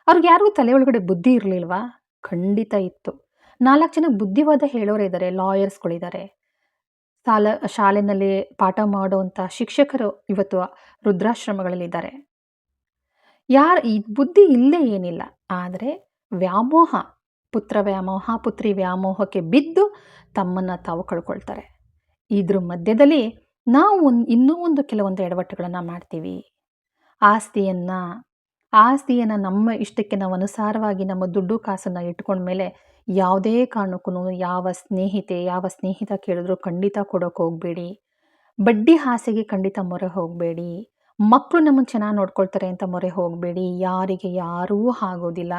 Speaker 1: ಅವ್ರಿಗೆ ಯಾರಿಗೂ ತಲೆ ಒಳಗಡೆ ಬುದ್ಧಿ ಇರಲಿಲ್ವಾ? ಖಂಡಿತ ಇತ್ತು. ನಾಲ್ಕು ಜನ ಬುದ್ಧಿವಾದ ಹೇಳೋರೇ ಇದ್ದಾರೆ ಲಾಯರ್ಸ್ಗಳಿದ್ದಾರೆ ಸಾಲ ಶಾಲೆಯಲ್ಲಿ ಪಾಠ ಮಾಡುವಂಥ ಶಿಕ್ಷಕರು ಇವತ್ತು ರುದ್ರಾಶ್ರಮಗಳಲ್ಲಿದ್ದಾರೆ ಯಾರು, ಈ ಬುದ್ಧಿ ಇಲ್ಲೇ ಏನಿಲ್ಲ. ಆದರೆ ವ್ಯಾಮೋಹ, ಪುತ್ರ ವ್ಯಾಮೋಹ, ಪುತ್ರಿ ವ್ಯಾಮೋಹಕ್ಕೆ ಬಿದ್ದು ತಮ್ಮನ್ನು ತಾವು ಕಳ್ಕೊಳ್ತಾರೆ. ಇದ್ರ ಮಧ್ಯದಲ್ಲಿ ನಾವು ಒಂದು, ಇನ್ನೂ ಒಂದು ಕೆಲವೊಂದು ಎಡವಟ್ಟುಗಳನ್ನು ಮಾಡ್ತೀವಿ. ಆಸ್ತಿಯನ್ನು ಆಸ್ತಿಯನ್ನು ನಮ್ಮ ಇಷ್ಟಕ್ಕೆ ನಾವು ಅನುಸಾರವಾಗಿ ನಮ್ಮ ದುಡ್ಡು ಕಾಸನ್ನು ಇಟ್ಕೊಂಡ್ಮೇಲೆ ಯಾವುದೇ ಕಾರಣಕ್ಕೂ ಯಾವ ಸ್ನೇಹಿತೆ, ಯಾವ ಸ್ನೇಹಿತ ಕೇಳಿದ್ರು ಖಂಡಿತ ಕೊಡೋಕೆ ಹೋಗಬೇಡಿ. ಬಡ್ಡಿ ಹಾಸಿಗೆ ಖಂಡಿತ ಮೊರೆ ಹೋಗಬೇಡಿ. ಮಕ್ಕಳು ನಮ್ಮನ್ನು ಚೆನ್ನಾಗಿ ನೋಡ್ಕೊಳ್ತಾರೆ ಅಂತ ಮೊರೆ ಹೋಗಬೇಡಿ. ಯಾರಿಗೆ ಯಾರೂ ಆಗೋದಿಲ್ಲ.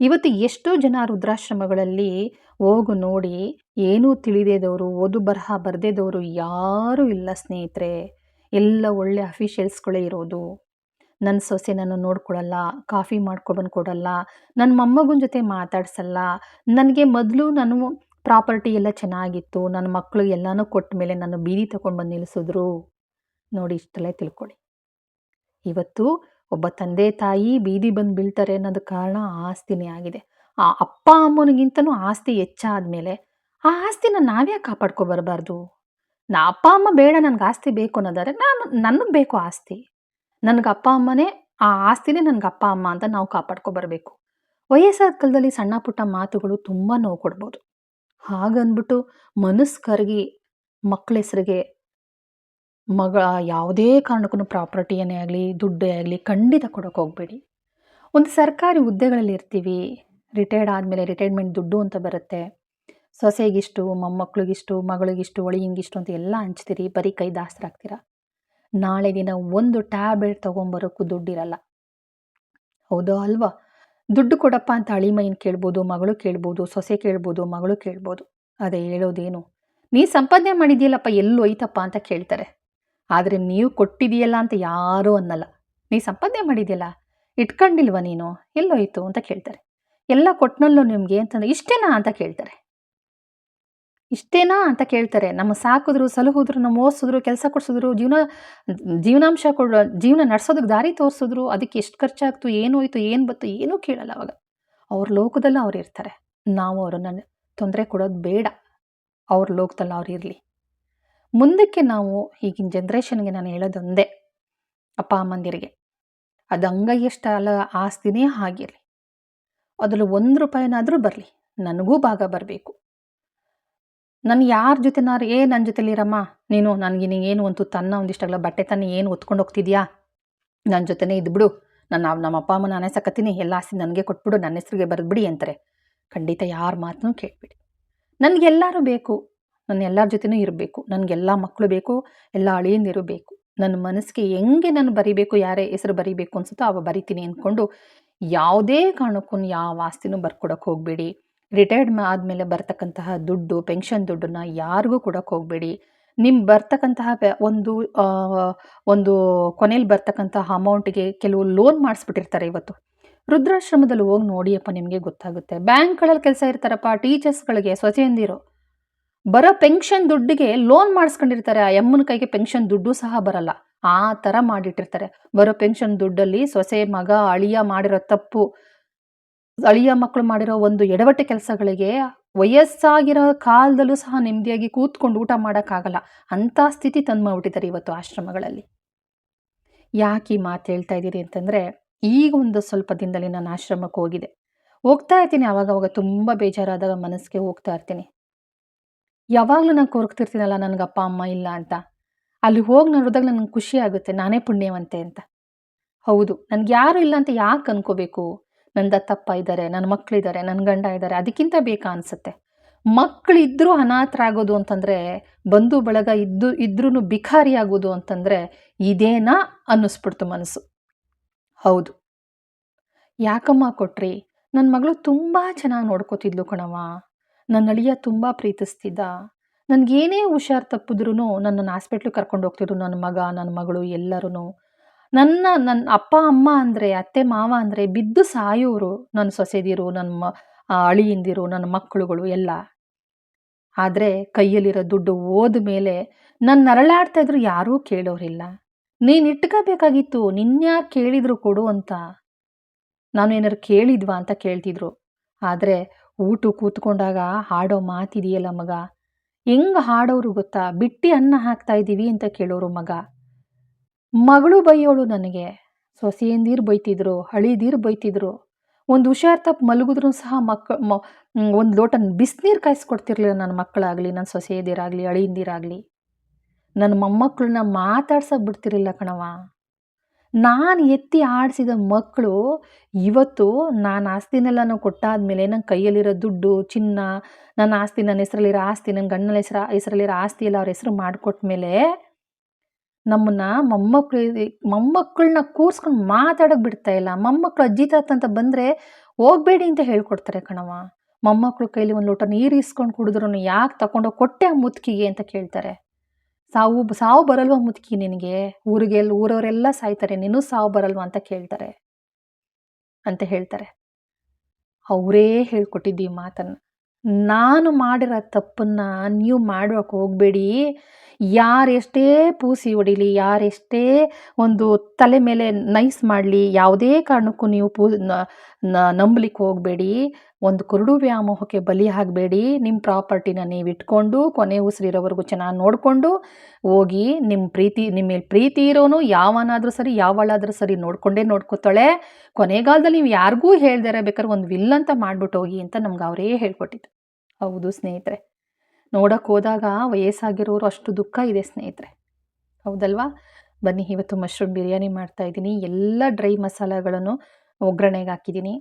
Speaker 1: ಇವತ್ತು ಎಷ್ಟೋ ಜನ ರುದ್ರಾಶ್ರಮಗಳಲ್ಲಿ ಹೋಗು ನೋಡಿ ಏನೂ ತಿಳಿದೇದವರು, ಓದು ಬರಹ ಬರ್ದೇದವರು ಯಾರೂ ಇಲ್ಲ ಸ್ನೇಹಿತರೆ. ಎಲ್ಲ ಒಳ್ಳೆ ಅಫಿಷಿಯಲ್ಸ್ಗಳೇ ಇರೋದು. ನನ್ನ ಸೊಸೆ ನಾನು ನೋಡ್ಕೊಳ್ಳಲ್ಲ ಕಾಫಿ ಮಾಡ್ಕೊಬಂದು ಕೊಡಲ್ಲ ನನ್ನ ಮೊಮ್ಮಗನ ಜೊತೆ ಮಾತಾಡ್ಸಲ್ಲ. ನನಗೆ ಮೊದಲು ನಾನು ಪ್ರಾಪರ್ಟಿ ಎಲ್ಲ ಚೆನ್ನಾಗಿತ್ತು, ನನ್ನ ಮಕ್ಕಳು ಎಲ್ಲನೂ ಕೊಟ್ಟ ಮೇಲೆ ನಾನು ಬೀದಿ ತಗೊಂಡು ಬಂದು ನಿಲ್ಲಿಸಿದ್ರು. ನೋಡಿ ಇಷ್ಟೆಲ್ಲ ತಿಳ್ಕೊಳ್ಳಿ ಇವತ್ತು ಒಬ್ಬ ತಂದೆ ತಾಯಿ ಬೀದಿ ಬಂದು ಬೀಳ್ತಾರೆ ಅನ್ನೋದು ಕಾರಣ ಆಸ್ತಿನೇ ಆಗಿದೆ. ಆ ಅಪ್ಪ ಅಮ್ಮನಿಗಿಂತನೂ ಆಸ್ತಿ ಹೆಚ್ಚಾದ್ಮೇಲೆ ಆ ಆಸ್ತಿನ ನಾವ್ಯಾ ಕಾಪಾಡ್ಕೊ ಬರಬಾರ್ದು? ನಾ ಅಪ್ಪ ಅಮ್ಮ ಬೇಡ ನನಗೆ ಆಸ್ತಿ ಬೇಕು ಅನ್ನೋದಾದ್ರೆ ನಾನು, ನನಗೆ ಬೇಕು ಆಸ್ತಿ. ನನಗೆ ಅಪ್ಪ ಅಮ್ಮನೇ, ಆ ಆಸ್ತಿನೇ ನನಗೆ ಅಪ್ಪ ಅಮ್ಮ ಅಂತ ನಾವು ಕಾಪಾಡ್ಕೊ ಬರಬೇಕು. ವಯಸ್ಸಾದ ಕಾಲದಲ್ಲಿ ಸಣ್ಣ ಪುಟ್ಟ ಮಾತುಗಳು ತುಂಬ ನೋವು ಕೊಡ್ಬೋದು. ಹಾಗಂದ್ಬಿಟ್ಟು ಮನಸ್ಸು ಕರಗಿ ಮಕ್ಕಳ ಹೆಸರಿಗೆ ಮಗ ಯಾವುದೇ ಕಾರಣಕ್ಕೂ ಪ್ರಾಪರ್ಟಿಯನ್ನೇ ಆಗಲಿ, ದುಡ್ಡೇ ಆಗಲಿ ಖಂಡಿತ ಕೊಡೋಕೆ ಹೋಗಬೇಡಿ. ಒಂದು ಸರ್ಕಾರಿ ಹುದ್ದೆಗಳಲ್ಲಿ ಇರ್ತೀವಿ ರಿಟೈರ್ಡ್ ಆದಮೇಲೆ ರಿಟೈರ್ಮೆಂಟ್ ದುಡ್ಡು ಅಂತ ಬರುತ್ತೆ. ಸೊಸೆಗಿಷ್ಟು, ಮೊಮ್ಮಕ್ಳಿಗಿಷ್ಟು, ಮಗಳಿಗಿಷ್ಟು, ಒಳಿಯಿಂಗಿಷ್ಟು ಅಂತ ಎಲ್ಲ ಹಂಚ್ತೀರಿ, ಬರೀ ಕೈ ದಾಸರಾಗ್ತೀರ ನಾಳೆ ದಿನ ಒಂದು ಟ್ಯಾಬ್ಲೆಟ್ ತೊಗೊಂಬರೋಕ್ಕೂ ದುಡ್ಡಿರಲ್ಲ. ಹೌದೋ ಅಲ್ವಾ? ದುಡ್ಡು ಕೊಡಪ್ಪ ಅಂತ ಅಳಿಮೈನ್ ಕೇಳ್ಬೋದು, ಮಗಳು ಕೇಳ್ಬೋದು, ಸೊಸೆ ಕೇಳ್ಬೋದು, ಮಗಳು ಕೇಳ್ಬೋದು. ಅದೇ ಹೇಳೋದೇನು? ನೀ ಸಂಪಾದನೆ ಮಾಡಿದ್ಯಲ್ಲಪ್ಪ ಎಲ್ಲೋಯ್ತಪ್ಪ ಅಂತ ಕೇಳ್ತಾರೆ. ಆದರೆ ನೀವು ಕೊಟ್ಟಿದೆಯಲ್ಲ ಅಂತ ಯಾರೂ ಅನ್ನಲ್ಲ. ನೀ ಸಂಪಾದನೆ ಮಾಡಿದೆಯಲ್ಲ? ಇಟ್ಕೊಂಡಿಲ್ವ ನೀನು? ಎಲ್ಲೋಯ್ತು ಅಂತ ಕೇಳ್ತಾರೆ. ಎಲ್ಲ ಕೊಟ್ಟನಲ್ಲೋ ನಿಮಗೆ ಅಂತಂದ್ರೆ ಇಷ್ಟೇನಾ ಅಂತ ಕೇಳ್ತಾರೆ. ಇಷ್ಟೇನಾ ಅಂತ ಕೇಳ್ತಾರೆ. ನಮ್ಮ ಸಾಕಿದ್ರು, ಸಲಹುದ್ರು, ನಮ್ಮ ಓದಿಸಿದ್ರು, ಕೆಲಸ ಕೊಡಿಸಿದ್ರು, ಜೀವನ, ಜೀವನಾಂಶ ಕೊಡೋ ಜೀವನ ನಡೆಸೋದಕ್ಕೆ ದಾರಿ ತೋರಿಸಿದ್ರು, ಅದಕ್ಕೆ ಎಷ್ಟು ಖರ್ಚಾಗ್ತು, ಏನು ಹೋಯ್ತು, ಏನು ಬತ್ತು ಏನೂ ಕೇಳಲ್ಲ ಅವಾಗ. ಅವ್ರ ಲೋಕದಲ್ಲಿ ಅವ್ರು ಇರ್ತಾರೆ. ನಾವು ಅವರನ್ನು ತೊಂದರೆ ಕೊಡೋದು ಬೇಡ. ಅವ್ರ ಲೋಕದಲ್ಲಿ ಅವ್ರು ಇರಲಿ. ಮುಂದಕ್ಕೆ ನಾವು ಈಗಿನ ಜನ್ರೇಷನ್ಗೆ ನಾನು ಹೇಳೋದೊಂದೇ ಅಪ್ಪ, ಅಮ್ಮಂದಿರಿಗೆ. ಅದು ಅಂಗೈಯಷ್ಟ ಅಲ್ಲ, ಆಸ್ತಿನೇ ಆಗಿರಲಿ ಅದರಲ್ಲಿ ಒಂದು ರೂಪಾಯಿನಾದರೂ ಬರಲಿ, ನನಗೂ ಭಾಗ ಬರಬೇಕು. ನಾನು ಯಾರ ಜೊತೆನಾರು, ಏ ನನ್ನ ಜೊತೆಲಿರಮ್ಮ ನೀನು, ನನಗೆ ಏನು ಒಂದು ತನ್ನ ಒಂದಿಷ್ಟಾಗಲ್ಲ ಬಟ್ಟೆ ತನ್ನ, ಏನು ಹೊತ್ಕೊಂಡು ಹೋಗ್ತಿದ್ಯಾ? ನನ್ನ ಜೊತೆನೇ ಇದ್ಬಿಡು. ನಾನು ನಮ್ಮ ಅಪ್ಪ, ಅಮ್ಮ ನಾನೇ ಸಕತ್ತೀನಿ ಎಲ್ಲ ಆಸ್ತಿ ನನಗೆ ಕೊಟ್ಬಿಡು ನನ್ನ ಹೆಸ್ರಿಗೆ ಬರೆದ್ಬಿಡಿ ಅಂತಾರೆ. ಖಂಡಿತ ಯಾರ ಮಾತನ್ನೂ ಕೇಳಿಬಿಡಿ. ನನಗೆಲ್ಲರೂ ಬೇಕು. ನನ್ನ ಎಲ್ಲರ ಜೊತೆನೂ ಇರಬೇಕು. ನನಗೆಲ್ಲ ಮಕ್ಕಳು ಬೇಕು, ಎಲ್ಲ ಅಳಿಯಂದಿರು ಬೇಕು. ನನ್ನ ಮನಸ್ಸಿಗೆ ಹೆಂಗೆ ನಾನು ಬರಿಬೇಕು, ಯಾರೇ ಹೆಸರು ಬರಿಬೇಕು ಅನ್ಸುತ್ತೋ ಅವ ಬರಿತೀನಿ ಅಂದ್ಕೊಂಡು ಯಾವುದೇ ಕಾರಣಕ್ಕೂ ಯಾವ ಆಸ್ತಿನೂ ಬರ್ಕೊಡಕ್ಕೆ ಹೋಗಬೇಡಿ. ರಿಟೈರ್ಡ್ ಆದಮೇಲೆ ಬರ್ತಕ್ಕಂತಹ ದುಡ್ಡು, ಪೆನ್ಷನ್ ದುಡ್ಡನ್ನ ಯಾರಿಗೂ ಕೊಡೋಕೆ ಹೋಗಬೇಡಿ. ನಿಮ್ಮ ಬರ್ತಕ್ಕಂತಹ ಒಂದು ಒಂದು ಕೊನೆಯಲ್ಲಿ ಬರ್ತಕ್ಕಂತಹ ಅಮೌಂಟಿಗೆ ಕೆಲವು ಲೋನ್ ಮಾಡಿಸ್ಬಿಟ್ಟಿರ್ತಾರೆ ಇವತ್ತು. ವೃದ್ಧಾಶ್ರಮದಲ್ಲಿ ಹೋಗಿ ನೋಡಿಯಪ್ಪ ನಿಮಗೆ ಗೊತ್ತಾಗುತ್ತೆ. ಬ್ಯಾಂಕ್ಗಳಲ್ಲಿ ಕೆಲಸ ಇರ್ತಾರಪ್ಪ, ಟೀಚರ್ಸ್ಗಳಿಗೆ ಸ್ವಚೆಂದಿರು ಬರೋ ಪೆನ್ಷನ್ ದುಡ್ಡಿಗೆ ಲೋನ್ ಮಾಡಿಸ್ಕೊಂಡಿರ್ತಾರೆ. ಆ ಯಮ್ಮನ ಕೈಗೆ ಪೆನ್ಷನ್ ದುಡ್ಡು ಸಹ ಬರಲ್ಲ. ಆ ಥರ ಮಾಡಿಟ್ಟಿರ್ತಾರೆ. ಬರೋ ಪೆನ್ಷನ್ ದುಡ್ಡಲ್ಲಿ ಸೊಸೆ, ಮಗ ಅಳಿಯ ಮಾಡಿರೋ ತಪ್ಪು, ಅಳಿಯ ಮಕ್ಕಳು ಮಾಡಿರೋ ಒಂದು ಎಡವಟ್ಟೆ ಕೆಲಸಗಳಿಗೆ ವಯಸ್ಸಾಗಿರೋ ಕಾಲದಲ್ಲೂ ಸಹ ನೆಮ್ಮದಿಯಾಗಿ ಕೂತ್ಕೊಂಡು ಊಟ ಮಾಡೋಕ್ಕಾಗಲ್ಲ. ಅಂಥ ಸ್ಥಿತಿ ತಂದು ಮಾಡ್ಬಿಟ್ಟಿದ್ದಾರೆ ಇವತ್ತು ಆಶ್ರಮಗಳಲ್ಲಿ. ಯಾಕೆ ಈ ಮಾತು ಹೇಳ್ತಾ ಇದ್ದೀರಿ ಅಂತಂದರೆ, ಈಗ ಒಂದು ಸ್ವಲ್ಪ ದಿನದಲ್ಲಿ ನಾನು ಆಶ್ರಮಕ್ಕೆ ಹೋಗಿದೆ ಹೋಗ್ತಾ ಇರ್ತೀನಿ. ಅವಾಗವಾಗ ತುಂಬ ಬೇಜಾರಾದಾಗ ಮನಸ್ಸಿಗೆ ಹೋಗ್ತಾ ಇರ್ತೀನಿ. ಯಾವಾಗಲೂ ನಾನು ಕೊರಗ್ತಿರ್ತೀನಲ್ಲ ನನಗೆ ಅಪ್ಪ, ಅಮ್ಮ ಇಲ್ಲ ಅಂತ. ಅಲ್ಲಿ ಹೋಗಿ ನೋಡಿದಾಗ ನನಗೆ ಖುಷಿ ಆಗುತ್ತೆ, ನಾನೇ ಪುಣ್ಯವಂತೆ ಅಂತ. ಹೌದು, ನನಗೆ ಯಾರು ಇಲ್ಲ ಅಂತ ಯಾಕೆ ಅನ್ಕೋಬೇಕು? ನನ್ನ ದತ್ತಪ್ಪ ಇದ್ದಾರೆ ನನ್ನ ಮಕ್ಕಳಿದ್ದಾರೆ ನನ್ನ ಗಂಡ ಇದ್ದಾರೆ ಅದಕ್ಕಿಂತ ಬೇಕಾ ಅನಿಸುತ್ತೆ. ಮಕ್ಕಳಿದ್ರೂ ಅನಾಥರಾಗೋದು ಅಂತಂದರೆ, ಬಂಧು ಬಳಗ ಇದ್ದು ಇದ್ರೂ ಬಿಖಾರಿ ಆಗೋದು ಅಂತಂದರೆ, ಇದೇನಾ ಅನ್ನಿಸ್ಬಿಡ್ತು ಮನಸ್ಸು. ಹೌದು. ಯಾಕಮ್ಮ ಕೊಟ್ರಿ? ನನ್ನ ಮಗಳು ತುಂಬ ಚೆನ್ನಾಗಿ ನೋಡ್ಕೋತಿದ್ಲು ಕಣವ ನನ್ನ ಅಳಿಯ ತುಂಬ ಪ್ರೀತಿಸ್ತಿದ್ದ. ನನಗೇನೇ ಹುಷಾರು ತಪ್ಪಿದ್ರೂ ನನ್ನನ್ನು ಹಾಸ್ಪಿಟ್ಲಿಗೆ ಕರ್ಕೊಂಡು ಹೋಗ್ತಿದ್ರು ನನ್ನ ಮಗ ನನ್ನ ಮಗಳು ಎಲ್ಲರೂ ನನ್ನ ನನ್ನ ಅಪ್ಪ, ಅಮ್ಮ ಅಂದರೆ, ಅತ್ತೆ, ಮಾವ ಅಂದರೆ ಬಿದ್ದು ಸಾಯೋರು ನನ್ನ ಸೊಸೆದಿರು ನನ್ನ ಮ ಅಳಿಯಿಂದಿರು ನನ್ನ ಮಕ್ಕಳುಗಳು ಎಲ್ಲ. ಆದರೆ ಕೈಯಲ್ಲಿರೋ ದುಡ್ಡು ಹೋದ ಮೇಲೆ ನನ್ನ ನರಳಾಡ್ತಾ ಇದ್ರು ಯಾರೂ ಕೇಳೋರಿಲ್ಲ. ನೀನು ಇಟ್ಕೋಬೇಕಾಗಿತ್ತು ನಿನ್ಯಾರು ಕೇಳಿದ್ರು ಕೊಡು ಅಂತ. ನಾನು ಏನಾರು ಕೇಳಿದ್ವಾ ಅಂತ ಕೇಳ್ತಿದ್ರು. ಆದರೆ ಊಟ ಕೂತ್ಕೊಂಡಾಗ ಹಾಡೋ ಮಾತಿದೆಯಲ್ಲ ಮಗ? ಹೆಂಗೆ ಹಾಡೋರು ಗೊತ್ತಾ? ಬಿಟ್ಟಿ ಅನ್ನ ಹಾಕ್ತಾ ಇದ್ದೀವಿ ಅಂತ ಕೇಳೋರು ಮಗ. ಮಗಳು ಬೈಯೋಳು ನನಗೆ. ಸೊಸೆಯಂದಿರು ಬೈತಿದ್ರು, ಹಳಿದೀರು ಬೈತಿದ್ರು. ಒಂದು ಹುಷಾರ್ ತಪ್ಪು ಮಲಗಿದ್ರು ಸಹ ಮಕ್ಕ ಒಂದು ಲೋಟ ಬಿಸಿನೀರು ಕಾಯಿಸ್ಕೊಡ್ತಿರ್ಲಿಲ್ಲ ನನ್ನ ಮಕ್ಕಳಾಗಲಿ ನನ್ನ ಸೊಸೆಯದಿರಾಗಲಿ ಅಳಿಯಂದಿರಾಗಲಿ ನನ್ನ ಮೊಮ್ಮಕ್ಕಳನ್ನ ಮಾತಾಡ್ಸಕ್ಕೆ ಬಿಡ್ತಿರಲಿಲ್ಲ ಕಣವ ನಾನು ಎತ್ತಿ ಆಡಿಸಿದ ಮಕ್ಕಳು ಇವತ್ತು ನಾನು ಆಸ್ತಿನೆಲ್ಲನೂ ಕೊಟ್ಟಾದ್ಮೇಲೆ ನನ್ನ ಕೈಯಲ್ಲಿರೋ ದುಡ್ಡು, ಚಿನ್ನ, ನನ್ನ ಆಸ್ತಿ ನನ್ನ ಹೆಸರಲ್ಲಿರೋ ಆಸ್ತಿ ನನ್ನ ಗಂಡನ ಹೆಸರ, ಹೆಸರಲ್ಲಿರೋ ಆಸ್ತಿ ಎಲ್ಲ ಅವ್ರ ಹೆಸರು ಮಾಡಿಕೊಟ್ಮೇಲೆ ನಮ್ಮನ್ನ ಮೊಮ್ಮಕ್ಕಳು ಮೊಮ್ಮಕ್ಕಳನ್ನ ಕೂರ್ಸ್ಕೊಂಡು ಮಾತಾಡೋಕೆ ಬಿಡ್ತಾ ಇಲ್ಲ. ಮೊಮ್ಮಕ್ಕಳು ಅಜ್ಜಿ ತಾತ ಅಂತ ಬಂದರೆ ಹೋಗಬೇಡಿ ಅಂತ ಹೇಳ್ಕೊಡ್ತಾರೆ ಕಣವ ಮೊಮ್ಮಕ್ಕಳು ಕೈಲಿ ಒಂದು ಲೋಟ ನೀರು ಇಸ್ಕೊಂಡು ಕುಡಿದ್ರು ಯಾಕೆ ತಗೊಂಡೋಗಿ ಕೊಟ್ಟೆ ಆ ಅಂತ ಕೇಳ್ತಾರೆ. ಸಾವು ಸಾವು ಬರಲ್ವಾ ಮುದುಕಿ ನಿನಗೆ? ಊರಿಗೆ ಊರವರೆಲ್ಲ ಸಾಯ್ತಾರೆ, ನೀನು ಸಾವು ಬರಲ್ವಾ ಅಂತ ಕೇಳ್ತಾರೆ, ಅಂತ ಹೇಳ್ತಾರೆ. ಅವರೇ ಹೇಳ್ಕೊಟ್ಟಿದ್ದೀವಿ ಮಾತನ್ನು. ನಾನು ಮಾಡಿರೋ ತಪ್ಪನ್ನು ನೀವು ಮಾಡೋಕೆ ಹೋಗಬೇಡಿ. ಯಾರೆಷ್ಟೇ ಪೂಸಿ ಹೊಡಿಲಿ, ಯಾರೆಷ್ಟೇ ಒಂದು ತಲೆ ಮೇಲೆ ನೈಸ್ ಮಾಡಲಿ, ಯಾವುದೇ ಕಾರಣಕ್ಕೂ ನೀವು ಪೂ ನಂಬಲಿಕ್ಕೆ ಹೋಗಬೇಡಿ. ಒಂದು ಕುರುಡು ವ್ಯಾಮೋಹಕ್ಕೆ ಬಲಿ ಆಗಬೇಡಿ. ನಿಮ್ಮ ಪ್ರಾಪರ್ಟಿನ ನೀವು ಇಟ್ಕೊಂಡು, ಕೊನೆ ಉಸಿರಿರೋವರೆಗೂ ಚೆನ್ನಾಗಿ ನೋಡಿಕೊಂಡು ಹೋಗಿ ನಿಮ್ಮ ಪ್ರೀತಿ ನಿಮ್ಮ ಮೇಲೆ ಪ್ರೀತಿ ಇರೋನು ಯಾವನಾದರೂ ಸರಿ, ಯಾವಳಾದರೂ ಸರಿ ನೋಡಿಕೊಂಡೇ ನೋಡ್ಕೊತಾಳೆ. ಕೊನೆಗಾಲದಲ್ಲಿ ನೀವು ಯಾರಿಗೂ ಹೇಳ್ದಾರೆ ಬೇಕಾದ್ರೆ ಒಂದು ವಿಲ್ ಅಂತ ಮಾಡ್ಬಿಟ್ಟು ಹೋಗಿ ಅಂತ ನಮ್ಗೆ ಅವರೇ ಹೇಳ್ಕೊಟ್ಟಿದ್ದು. ಹೌದು ಸ್ನೇಹಿತರೆ. ನೋಡೋಕೆ ಹೋದಾಗ ವಯಸ್ಸಾಗಿರೋರು ಅಷ್ಟು ದುಃಖ ಇದೆ ಸ್ನೇಹಿತರೆ. ಹೌದಲ್ವಾ? ಬನ್ನಿ, ಇವತ್ತು ಮಶ್ರೂಮ್ ಬಿರಿಯಾನಿ ಮಾಡ್ತಾ ಇದ್ದೀನಿ. ಎಲ್ಲ ಡ್ರೈ ಮಸಾಲೆಗಳನ್ನು ಒಗ್ಗರಣೆಗೆ ಹಾಕಿದ್ದೀನಿ.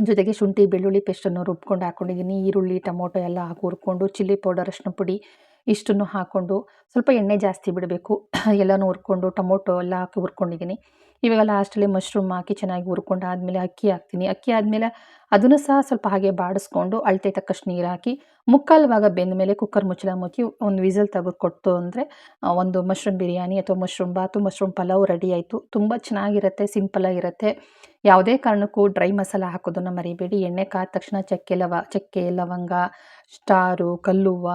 Speaker 1: ಜೊತೆಗೆ ಶುಂಠಿ, ಬೆಳ್ಳುಳ್ಳಿ ಪೇಸ್ಟನ್ನು ರುಬ್ಕೊಂಡು ಹಾಕ್ಕೊಂಡಿದ್ದೀನಿ ಈರುಳ್ಳಿ, ಟೊಮೊಟೊ ಎಲ್ಲ ಹಾಕಿ ಹುರ್ಕೊಂಡು, ಚಿಲ್ಲಿ ಪೌಡರ್ ಅರಿಶಿನ ಪುಡಿ ಇಷ್ಟನ್ನು ಹಾಕ್ಕೊಂಡು ಸ್ವಲ್ಪ ಎಣ್ಣೆ ಜಾಸ್ತಿ ಬಿಡಬೇಕು. ಎಲ್ಲನೂ ಹುರ್ಕೊಂಡು ಟೊಮೊಟೊ ಎಲ್ಲ ಹಾಕಿ ಹುರ್ಕೊಂಡಿದ್ದೀನಿ. ಇವಾಗ ಲಾಸ್ಟಲ್ಲಿ ಮಶ್ರೂಮ್ ಹಾಕಿ ಚೆನ್ನಾಗಿ ಹುರ್ಕೊಂಡು ಆದಮೇಲೆ ಅಕ್ಕಿ ಹಾಕ್ತೀನಿ. ಅಕ್ಕಿ ಆದಮೇಲೆ ಅದನ್ನು ಸಹ ಸ್ವಲ್ಪ ಹಾಗೆ ಬಾಡಿಸ್ಕೊಂಡು ಅಳತೆ ತಕ್ಕಷ್ಟು ನೀರು ಹಾಕಿ ಮುಕ್ಕಾಲು ಭಾಗ ಬೆಂದ ಮೇಲೆ ಕುಕ್ಕರ್ ಮುಚ್ಚಳ ಮುಚ್ಚಿ ಒಂದು ವಿಸಲ್ ತೆಗೆದು ಕೊಟ್ಟು ಅಂದರೆ ಒಂದು ಮಶ್ರೂಮ್ ಬಿರಿಯಾನಿ ಅಥವಾ mushroom bath mushroom pulao ready ಆಯಿತು. ತುಂಬ ಚೆನ್ನಾಗಿರುತ್ತೆ ಸಿಂಪಲಾಗಿರುತ್ತೆ ಯಾವುದೇ ಕಾರಣಕ್ಕೂ ಡ್ರೈ ಮಸಾಲ ಹಾಕೋದನ್ನು ಮರಿಬೇಡಿ. ಎಣ್ಣೆ ಕಾದ ತಕ್ಷಣ ಚಕ್ಕೆ ಲವ, ಚಕ್ಕೆ ಲವಂಗ, ಸ್ಟಾರು ಕಲ್ಲುವ್ವ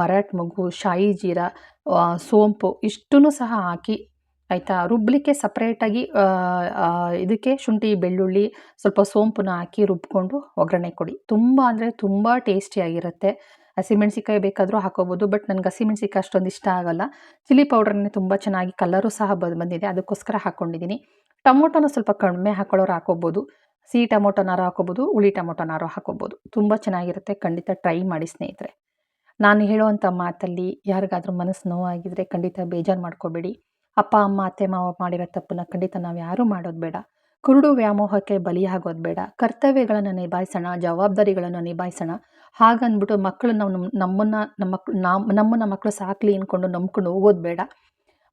Speaker 1: ಮರಾಠ, ಮಗು, ಶಾಯಿ, ಜೀರ ಸೋಂಪು ಇಷ್ಟನ್ನು ಸಹ ಹಾಕಿ, ಆಯಿತಾ? ರುಬ್ಬಲಿಕ್ಕೆ ಸಪ್ರೇಟಾಗಿ ಇದಕ್ಕೆ ಶುಂಠಿ, ಬೆಳ್ಳುಳ್ಳಿ, ಸ್ವಲ್ಪ ಸೋಂಪನ್ನ ಹಾಕಿ ರುಬ್ಕೊಂಡು ಒಗ್ಗರಣೆ ಕೊಡಿ. ತುಂಬ ಅಂದರೆ ತುಂಬ ಟೇಸ್ಟಿಯಾಗಿರುತ್ತೆ ಹಸಿಮೆಣ್ಸಿಕಾಯಿ ಬೇಕಾದರೂ ಹಾಕೋಬೋದು, ಬಟ್ ನನಗೆ ಹಸಿಮೆಣ್ಸಿಕಾಯಿ ಅಷ್ಟೊಂದು ಇಷ್ಟ ಆಗೋಲ್ಲ. ಚಿಲ್ಲಿ ಪೌಡ್ರನ್ನೇ ತುಂಬ ಚೆನ್ನಾಗಿ ಕಲರು ಸಹ ಬಂದು, ಬಂದಿದೆ. ಅದಕ್ಕೋಸ್ಕರ ಹಾಕ್ಕೊಂಡಿದ್ದೀನಿ ಟೊಮೊಟೊನ ಸ್ವಲ್ಪ ಕಡಿಮೆ ಹಾಕೊಳ್ಳೋರು ಹಾಕೋಬೋದು. ಸಿಹಿ ಟೊಮೊಟೊನಾರು ಹಾಕೋಬೋದು, ಹುಳಿ ಟೊಮೊಟೊನಾರು ಹಾಕೋಬೋದು. ತುಂಬ ಚೆನ್ನಾಗಿರುತ್ತೆ. ಖಂಡಿತ ಟ್ರೈ ಮಾಡಿ ಸ್ನೇಹಿತರೆ. ನಾನು ಹೇಳುವಂಥ ಮಾತಲ್ಲಿ ಯಾರಿಗಾದ್ರೂ ಮನಸ್ಸು ನೋವಾಗಿದ್ದರೆ ಖಂಡಿತ ಬೇಜಾರು ಮಾಡ್ಕೋಬೇಡಿ. ಅಪ್ಪ, ಅಮ್ಮ, ಅತ್ತೆ, ಮಾವ ಮಾಡಿರೋ ತಪ್ಪನ್ನ ಖಂಡಿತ ನಾವು ಯಾರೂ ಮಾಡೋದು ಬೇಡ. ಕುರುಡು ವ್ಯಾಮೋಹಕ್ಕೆ ಬಲಿಯಾಗೋದು ಬೇಡ. ಕರ್ತವ್ಯಗಳನ್ನು ನಿಭಾಯಿಸೋಣ, ಜವಾಬ್ದಾರಿಗಳನ್ನು ನಿಭಾಯಿಸೋಣ. ಹಾಗಂದ್ಬಿಟ್ಟು ಮಕ್ಕಳು ನಾವು ನಮ್ಮ ನಮ್ಮನ್ನು, ನಮ್ಮ ಮಕ್ಳು ನಮ್ಮ ನಮ್ಮನ್ನು ಮಕ್ಕಳು ಸಾಕಲಿ ಅಂದ್ಕೊಂಡು ನಂಬ್ಕೊಂಡು ಹೋಗೋದು ಬೇಡ.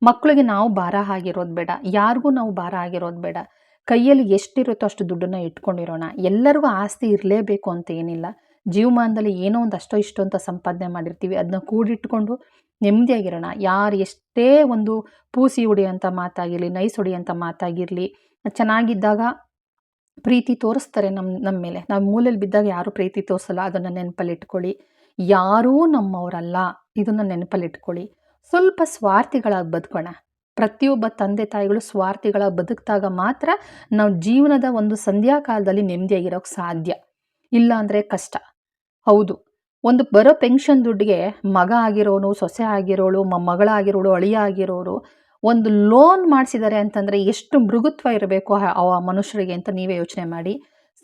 Speaker 1: ಮಕ್ಕಳಿಗೆ ನಾವು ಭಾರ ಆಗಿರೋದು ಬೇಡ. ಯಾರಿಗೂ ನಾವು ಭಾರ ಆಗಿರೋದು ಬೇಡ. ಕೈಯಲ್ಲಿ ಎಷ್ಟಿರುತ್ತೋ ಅಷ್ಟು ದುಡ್ಡನ್ನು ಇಟ್ಕೊಂಡಿರೋಣ. ಎಲ್ಲರಿಗೂ ಆಸ್ತಿ ಇರಲೇಬೇಕು ಅಂತ ಏನಿಲ್ಲ. ಜೀವಮಾನದಲ್ಲಿ ಏನೋ ಒಂದು ಅಷ್ಟೋ ಇಷ್ಟೋ ಅಂತ ಸಂಪಾದನೆ ಮಾಡಿರ್ತೀವಿ. ಅದನ್ನ ಕೂಡಿಟ್ಕೊಂಡು ನೆಮ್ಮದಿಯಾಗಿರೋಣ. ಯಾರು ಎಷ್ಟೇ ಒಂದು ಪೂಸಿ ಹೊಡೆಯೋಂಥ ಮಾತಾಗಿರಲಿ, ನೈಸ್ ಹೊಡೆಯೋಂಥ ಮಾತಾಗಿರಲಿ, ಚೆನ್ನಾಗಿದ್ದಾಗ ಪ್ರೀತಿ ತೋರಿಸ್ತಾರೆ ನಮ್ಮ ನಮ್ಮ ಮೇಲೆ. ನಾವು ಮೂಲೆಯಲ್ಲಿ ಬಿದ್ದಾಗ ಯಾರೂ ಪ್ರೀತಿ ತೋರಿಸಲ್ಲ. ಅದನ್ನು ನೆನಪಲ್ಲಿ ಇಟ್ಕೊಳ್ಳಿ ಯಾರೂ ನಮ್ಮವರಲ್ಲ. ಇದನ್ನು ನೆನಪಲ್ಲಿ ಇಟ್ಕೊಳ್ಳಿ ಸ್ವಲ್ಪ ಸ್ವಾರ್ಥಿಗಳಾಗಿ ಬದುಕೋಣ. ಪ್ರತಿಯೊಬ್ಬ ತಂದೆ ತಾಯಿಗಳು ಸ್ವಾರ್ಥಿಗಳಾಗಿ ಬದುಕಿದಾಗ ಮಾತ್ರ ನಾವು ಜೀವನದ ಒಂದು ಸಂಧ್ಯಾ ಕಾಲದಲ್ಲಿ ನೆಮ್ಮದಿಯಾಗಿರೋಕ್ಕೆ ಸಾಧ್ಯ. ಇಲ್ಲಾಂದರೆ ಕಷ್ಟ. ಹೌದು. ಒಂದು ಬರೋ ಪೆನ್ಷನ್ ದುಡ್ಡಿಗೆ ಮಗ ಆಗಿರೋನು, ಸೊಸೆ ಆಗಿರೋಳು ಮಗಳಾಗಿರೋಳು, ಅಳಿಯ ಆಗಿರೋರು ಒಂದು ಲೋನ್ ಮಾಡಿಸಿದ್ದಾರೆ ಅಂತಂದರೆ ಎಷ್ಟು ಮೃಗುತ್ವ ಇರಬೇಕು ಆ ಮನುಷ್ಯರಿಗೆ ಅಂತ ನೀವೇ ಯೋಚನೆ ಮಾಡಿ.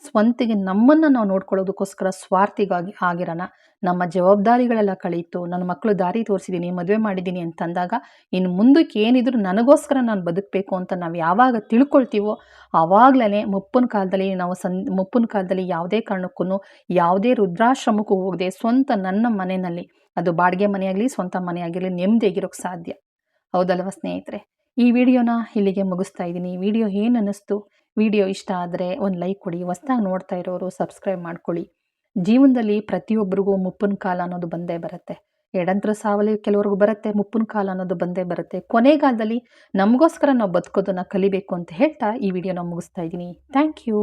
Speaker 1: ಸ್ವಂತಿಗೆ ನಮ್ಮನ್ನು ನಾವು ನೋಡ್ಕೊಳ್ಳೋದಕ್ಕೋಸ್ಕರ ಸ್ವಾರ್ಥಿಗಾಗಿ ಆಗಿರೋಣ. ನಮ್ಮ ಜವಾಬ್ದಾರಿಗಳೆಲ್ಲ ಕಳೀತು ನನ್ನ ಮಕ್ಕಳು ದಾರಿ ತೋರಿಸಿದ್ದೀನಿ ಮದುವೆ ಮಾಡಿದ್ದೀನಿ ಅಂತಂದಾಗ ಇನ್ನು ಮುಂದಕ್ಕೆ ಏನಿದ್ರು ನನಗೋಸ್ಕರ ನಾನು ಬದುಕಬೇಕು ಅಂತ ನಾವು ಯಾವಾಗ ತಿಳ್ಕೊಳ್ತೀವೋ ಆವಾಗಲೇ ಮುಪ್ಪನ ಕಾಲದಲ್ಲಿ ನಾವು ಸನ್, ಮುಪ್ಪನ ಕಾಲದಲ್ಲಿ ಯಾವುದೇ ಕಾರಣಕ್ಕೂ ಯಾವುದೇ ರುದ್ರಾಶ್ರಮಕ್ಕೂ ಹೋಗದೆ ಸ್ವಂತ ನನ್ನ ಮನೆಯಲ್ಲಿ. ಅದು ಬಾಡಿಗೆ ಮನೆಯಾಗಲಿ ಸ್ವಂತ ಮನೆಯಾಗಿರಲಿ ನೆಮ್ಮದಿಯಾಗಿರೋಕ್ಕೆ ಸಾಧ್ಯ. ಹೌದಲ್ವ ಸ್ನೇಹಿತರೆ? ಈ ವಿಡಿಯೋನ ಇಲ್ಲಿಗೆ ಮುಗಿಸ್ತಾ ಇದ್ದೀನಿ. ಈ ವಿಡಿಯೋ ಏನು ಅನ್ನಿಸ್ತು? ವಿಡಿಯೋ ಇಷ್ಟ ಆದರೆ ಒಂದು ಲೈಕ್ ಕೊಡಿ. ಹೊಸ್ದಾಗಿ ನೋಡ್ತಾ ಇರೋರು ಸಬ್ಸ್ಕ್ರೈಬ್ ಮಾಡ್ಕೊಳ್ಳಿ. ಜೀವನದಲ್ಲಿ ಪ್ರತಿಯೊಬ್ಬರಿಗೂ ಮುಪ್ಪಿನ ಕಾಲ ಅನ್ನೋದು ಬಂದೇ ಬರುತ್ತೆ. ಎಡಂತರ ಸಾವಲಿ ಕೆಲವ್ರಿಗೂ ಬರುತ್ತೆ, ಮುಪ್ಪಿನ ಕಾಲ ಅನ್ನೋದು ಬಂದೇ ಬರುತ್ತೆ. ಕೊನೆಗಾಲದಲ್ಲಿ ನಮಗೋಸ್ಕರ ನಾವು ಬದುಕೋದನ್ನು ಕಲಿಬೇಕು ಅಂತ ಹೇಳ್ತಾ ಈ ವಿಡಿಯೋನ ಮುಗಿಸ್ತಾ ಇದ್ದೀನಿ. Thank you